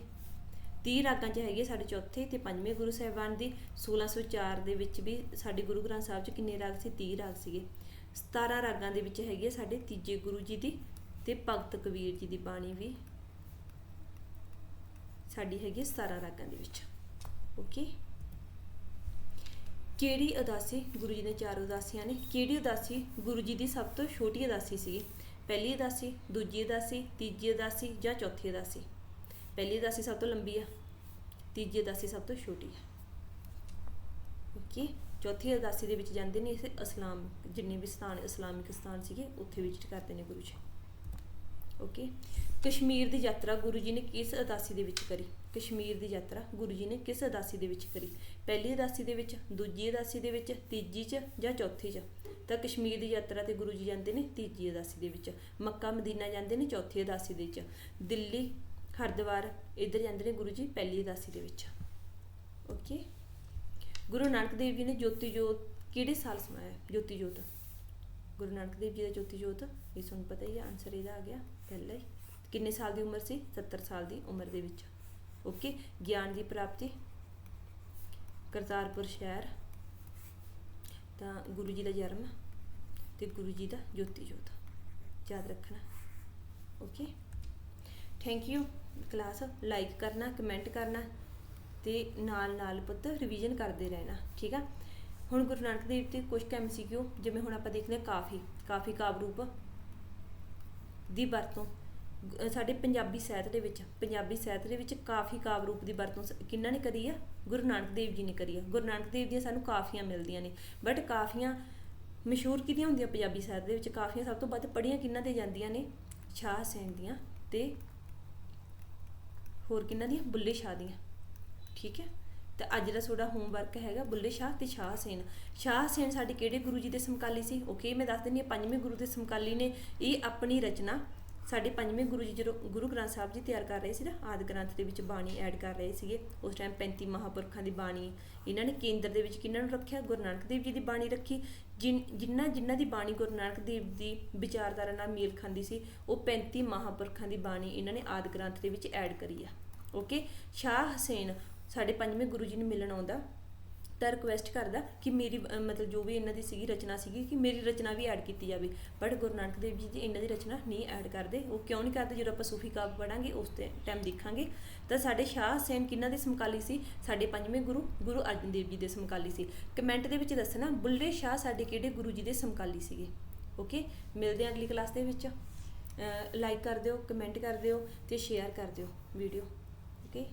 30 ਰਾਗਾਂ 'ਚ ਹੈਗੇ ਸਾਡੇ ਚੌਥੇ ਤੇ ਪੰਜਵੇਂ ਗੁਰੂ ਸਾਹਿਬਾਨ ਦੀ 1604 ਦੇ ਵਿੱਚ ਵੀ ਸਾਡੇ ਗੁਰੂ ਗ੍ਰੰਥ ਸਾਹਿਬ 'ਚ ਕਿੰਨੇ ਰਾਗ ਸੀ? 30 ਰਾਗ ਸੀਗੇ। 17 ਰਾਗਾਂ ਦੇ ਵਿੱਚ ਹੈਗੇ ਸਾਡੇ ਤੀਜੇ ਗੁਰੂ ਜੀ ਦੀ ਤੇ ਭਗਤ ਕਬੀਰ ਜੀ ਦੀ ਬਾਣੀ ਵੀ ਸਾਡੀ ਹੈਗੀ 17 ਰਾਗਾਂ ਦੇ ਵਿੱਚ। ਓਕੇ? ਕਿਹੜੀ ਉਦਾਸੀ ਗੁਰੂ ਜੀ ਨੇ ਚਾਰ ਉਦਾਸੀਆਂ ਨੇ? ਕਿਹੜੀ ਉਦਾਸੀ ਗੁਰੂ ਜੀ ਦੀ ਸਭ ਤੋਂ ਛੋਟੀ ਉਦਾਸੀ ਸੀ ਪਹਿਲੀ ਉਦਾਸੀ, ਦੂਜੀ ਉਦਾਸੀ, ਤੀਜੀ ਉਦਾਸੀ ਜਾਂ ਚੌਥੀ ਉਦਾਸੀ? ਪਹਿਲੀ ਉਦਾਸੀ ਸਭ ਤੋਂ ਲੰਬੀ ਆ, ਤੀਜੀ ਉਦਾਸੀ ਸਭ ਤੋਂ ਛੋਟੀ ਆ। ਓਕੇ ਚੌਥੀ ਉਦਾਸੀ ਦੇ ਵਿੱਚ ਜਾਂਦੇ ਨੇ ਇਸ ਇਸਲਾਮ, ਜਿੰਨੇ ਵੀ ਸਥਾਨ, ਇਸਲਾਮਿਕ ਸਥਾਨ ਸੀਗੇ, ਉੱਥੇ ਵਿਜ਼ਿਟ ਕਰਦੇ ਨੇ ਗੁਰੂ ਜੀ। ਓਕੇ ਕਸ਼ਮੀਰ ਦੀ ਯਾਤਰਾ ਗੁਰੂ ਜੀ ਨੇ ਕਿਸ ਉਦਾਸੀ ਦੇ ਵਿੱਚ ਕਰੀ? ਕਸ਼ਮੀਰ ਦੀ ਯਾਤਰਾ ਗੁਰੂ ਜੀ ਨੇ ਕਿਸ ਉਦਾਸੀ ਦੇ ਵਿੱਚ ਕਰੀ? ਪਹਿਲੀ ਉਦਾਸੀ ਦੇ ਵਿੱਚ, ਦੂਜੀ ਉਦਾਸੀ ਦੇ ਵਿੱਚ, ਤੀਜੀ 'ਚ ਜਾਂ ਚੌਥੀ 'ਚ? ਤਾਂ ਕਸ਼ਮੀਰ ਦੀ ਯਾਤਰਾ ਤੇ ਗੁਰੂ ਜੀ ਜਾਂਦੇ ਨੇ ਤੀਜੀ ਉਦਾਸੀ ਦੇ ਵਿੱਚ। ਮੱਕਾ, ਮਦੀਨਾ ਜਾਂਦੇ ਨੇ ਚੌਥੀ ਉਦਾਸੀ ਦੇ ਵਿੱਚ। ਦਿੱਲੀ ਹਰਿਦੁਆਰ ਇੱਧਰ ਜਾਂਦੇ ਨੇ ਗੁਰੂ ਜੀ ਪਹਿਲੀ ਉਦਾਸੀ ਦੇ ਵਿੱਚ। ਓਕੇ ਗੁਰੂ ਨਾਨਕ ਦੇਵ ਜੀ ਨੇ ਜੋਤੀ ਜੋਤ ਕਿਹੜੇ ਸਾਲ ਸਮਾਇਆ? ਜੋਤੀ ਜੋਤ। ਗੁਰੂ ਨਾਨਕ ਦੇਵ ਜੀ ਦਾ ਜੋਤੀ ਜੋਤ, ਇਹ ਤੁਹਾਨੂੰ ਪਤਾ ਹੀ ਹੈ ਆਨਸਰ ਇਹਦਾ ਆ ਗਿਆ, ਪਹਿਲਾਂ ਹੀ। ਕਿੰਨੇ ਸਾਲ ਦੀ ਉਮਰ ਸੀ? 70 ਸਾਲ ਦੀ ਉਮਰ ਦੇ ਵਿੱਚ। ਓਕੇ ਗਿਆਨ ਦੀ ਪ੍ਰਾਪਤੀ। ਕਰਤਾਰਪੁਰ ਸ਼ਹਿਰ। ਤਾਂ ਗੁਰੂ ਜੀ ਦਾ ਜਨਮ ਤੇ ਗੁਰੂ ਜੀ ਦਾ ਜੋਤੀ ਜੋਤ। ਯਾਦ ਰੱਖਣਾ। Okay thank you class like ਕਰਨਾ ਕਮੈਂਟ ਕਰਨਾ ਤੇ ਨਾਲ ਨਾਲ ਪੁੱਤ ਰਿਵੀਜ਼ਨ ਕਰਦੇ ਰਹਿਣਾ, ਠੀਕ ਆ? ਹੁਣ ਗੁਰੂ ਨਾਨਕ ਦੇਵ ਤੇ ਕੁਝ ਐਮਸੀਕਿਊ ਜਿਵੇਂ ਹੁਣ ਆਪਾਂ ਦੇਖਦੇ ਹਾਂ ਕਾਫੀ ਕਾਫੀ ਕਾਵ ਰੂਪ ਦੀ ਵਰਤੋਂ ਸਾਡੇ ਪੰਜਾਬੀ ਸਾਹਿਤ ਦੇ ਵਿੱਚ, ਪੰਜਾਬੀ ਸਾਹਿਤ ਦੇ ਵਿੱਚ ਕਾਫੀ ਕਾਵ ਰੂਪ ਦੀ ਵਰਤੋਂ ਸ- ਕਿਹਨਾਂ ਨੇ ਕਰੀ ਆ? ਗੁਰੂ ਨਾਨਕ ਦੇਵ ਜੀ ਨੇ ਕਰੀ ਆ। ਗੁਰੂ ਨਾਨਕ ਦੇਵ ਦੀਆਂ ਸਾਨੂੰ ਕਾਫੀਆਂ ਮਿਲਦੀਆਂ ਨੇ ਬਟ ਕਾਫੀਆਂ ਮਸ਼ਹੂਰ ਕਿਹਦੀਆਂ ਹੁੰਦੀਆਂ ਪੰਜਾਬੀ ਸਾਹਿਤ ਦੇ ਵਿੱਚ? ਕਾਫੀਆਂ ਸਭ ਤੋਂ ਵੱਧ ਪੜ੍ਹੀਆਂ ਕਿਹਨਾਂ ਤੇ ਜਾਂਦੀਆਂ ਨੇ? ਸ਼ਾਹ ਹੁਸੈਨ ਦੀਆਂ ਤੇ ਹੋਰ ਕਿਹਨਾਂ ਦੀਆਂ? ਬੁੱਲੇ ਸ਼ਾਹ ਦੀਆਂ। ਠੀਕ ਹੈ? ਤੇ ਅੱਜ ਦਾ ਤੁਹਾਡਾ ਹੋਮਵਰਕ ਹੈਗਾ ਬੁੱਲੇ ਸ਼ਾਹ ਤੇ ਸ਼ਾਹ ਸੇਨ। ਸ਼ਾਹ ਸੇਨ ਸਾਡੇ ਕਿਹੜੇ ਗੁਰੂ ਜੀ ਦੇ ਸਮਕਾਲੀ ਸੀ? ਓਕੇ ਮੈਂ ਦੱਸ ਦਿੰਦੀ ਹਾਂ, ਪੰਜਵੇਂ ਗੁਰੂ ਦੇ ਸਮਕਾਲੀ ਨੇ। ਇਹ ਆਪਣੀ ਰਚਨਾ ਸਾਡੇ ਪੰਜਵੇਂ ਗੁਰੂ ਜੀ ਜਦੋਂ ਗੁਰੂ ਗ੍ਰੰਥ ਸਾਹਿਬ ਜੀ ਤਿਆਰ ਕਰ ਰਹੇ ਸੀ ਨਾ, ਆਦਿ ਗ੍ਰੰਥ ਦੇ ਵਿੱਚ ਬਾਣੀ ਐਡ ਕਰ ਰਹੇ ਸੀਗੇ। ਉਸ ਟਾਈਮ 35 ਮਹਾਪੁਰਖਾਂ ਦੀ ਬਾਣੀ, ਇਹਨਾਂ ਨੇ ਕੇਂਦਰ ਦੇ ਵਿੱਚ ਕਿਹਨਾਂ ਨੂੰ ਰੱਖਿਆ? ਗੁਰੂ ਨਾਨਕ ਦੇਵ ਜੀ ਦੀ ਬਾਣੀ ਰੱਖੀ। ਜਿਨ ਜਿਨ੍ਹਾਂ ਜਿਨ੍ਹਾਂ ਦੀ ਬਾਣੀ ਗੁਰੂ ਨਾਨਕ ਦੇਵ ਦੀ ਵਿਚਾਰਧਾਰਾ ਨਾਲ ਮੇਲ ਖਾਂਦੀ ਸੀ, ਉਹ 35 ਮਹਾਪੁਰਖਾਂ ਦੀ ਬਾਣੀ ਇਹਨਾਂ ਨੇ ਆਦਿ ਗ੍ਰੰਥ ਦੇ ਵਿੱਚ ਐਡ ਕਰੀ ਆ। ਓਕੇ ਸ਼ਾਹ ਹੁਸੈਨ, ਸਾਡੇ ਪੰਜਵੇਂ ਗੁਰੂ ਜੀ ਨੂੰ ਮਿਲਣ ਆਉਂਦਾ। ਤਾਂ ਰਿਕੁਐਸਟ ਕਰਦਾ ਕਿ ਮੇਰੀ ਮਤਲਬ ਜੋ ਵੀ ਇਹਨਾਂ ਦੀ ਸੀਗੀ ਰਚਨਾ ਸੀਗੀ ਕਿ ਮੇਰੀ ਰਚਨਾ ਵੀ ਐਡ ਕੀਤੀ ਜਾਵੇ। ਬਟ ਗੁਰੂ ਨਾਨਕ ਦੇਵ ਜੀ ਦੀ ਇਹਨਾਂ ਦੀ ਰਚਨਾ ਨਹੀਂ ਐਡ ਕਰਦੇ। ਉਹ ਕਿਉਂ ਨਹੀਂ ਕਰਦੇ? ਜਦੋਂ ਆਪਾਂ ਸੂਫੀ ਕਾਵਿ ਪੜਾਂਗੇ ਉਸ ਤੇ ਟਾਈਮ ਦੇਖਾਂਗੇ। ਤਾਂ ਸਾਡੇ ਸ਼ਾਹ ਹੁਸੈਨ ਕਿਹਨਾਂ ਦੇ ਸਮਕਾਲੀ ਸੀ? ਸਾਡੇ ਪੰਜਵੇਂ ਗੁਰੂ ਗੁਰੂ ਅਰਜਨ ਦੇਵ ਜੀ ਦੇ ਸਮਕਾਲੀ ਸੀ। ਕਮੈਂਟ ਦੇ ਵਿੱਚ ਦੱਸਣਾ ਬੁੱਲੇ ਸ਼ਾਹ ਸਾਡੇ ਕਿਹੜੇ ਗੁਰੂ ਜੀ ਦੇ ਸਮਕਾਲੀ ਸੀਗੇ? ਓਕੇ ਮਿਲਦੇ ਹਾਂ ਅਗਲੀ ਕਲਾਸ ਦੇ ਵਿੱਚ। ਲਾਈਕ ਕਰ ਦਿਓ ਕਮੈਂਟ ਕਰ ਦਿਓ ਤੇ ਸ਼ੇਅਰ ਕਰ ਦਿਓ ਵੀਡੀਓ ਓਕੇ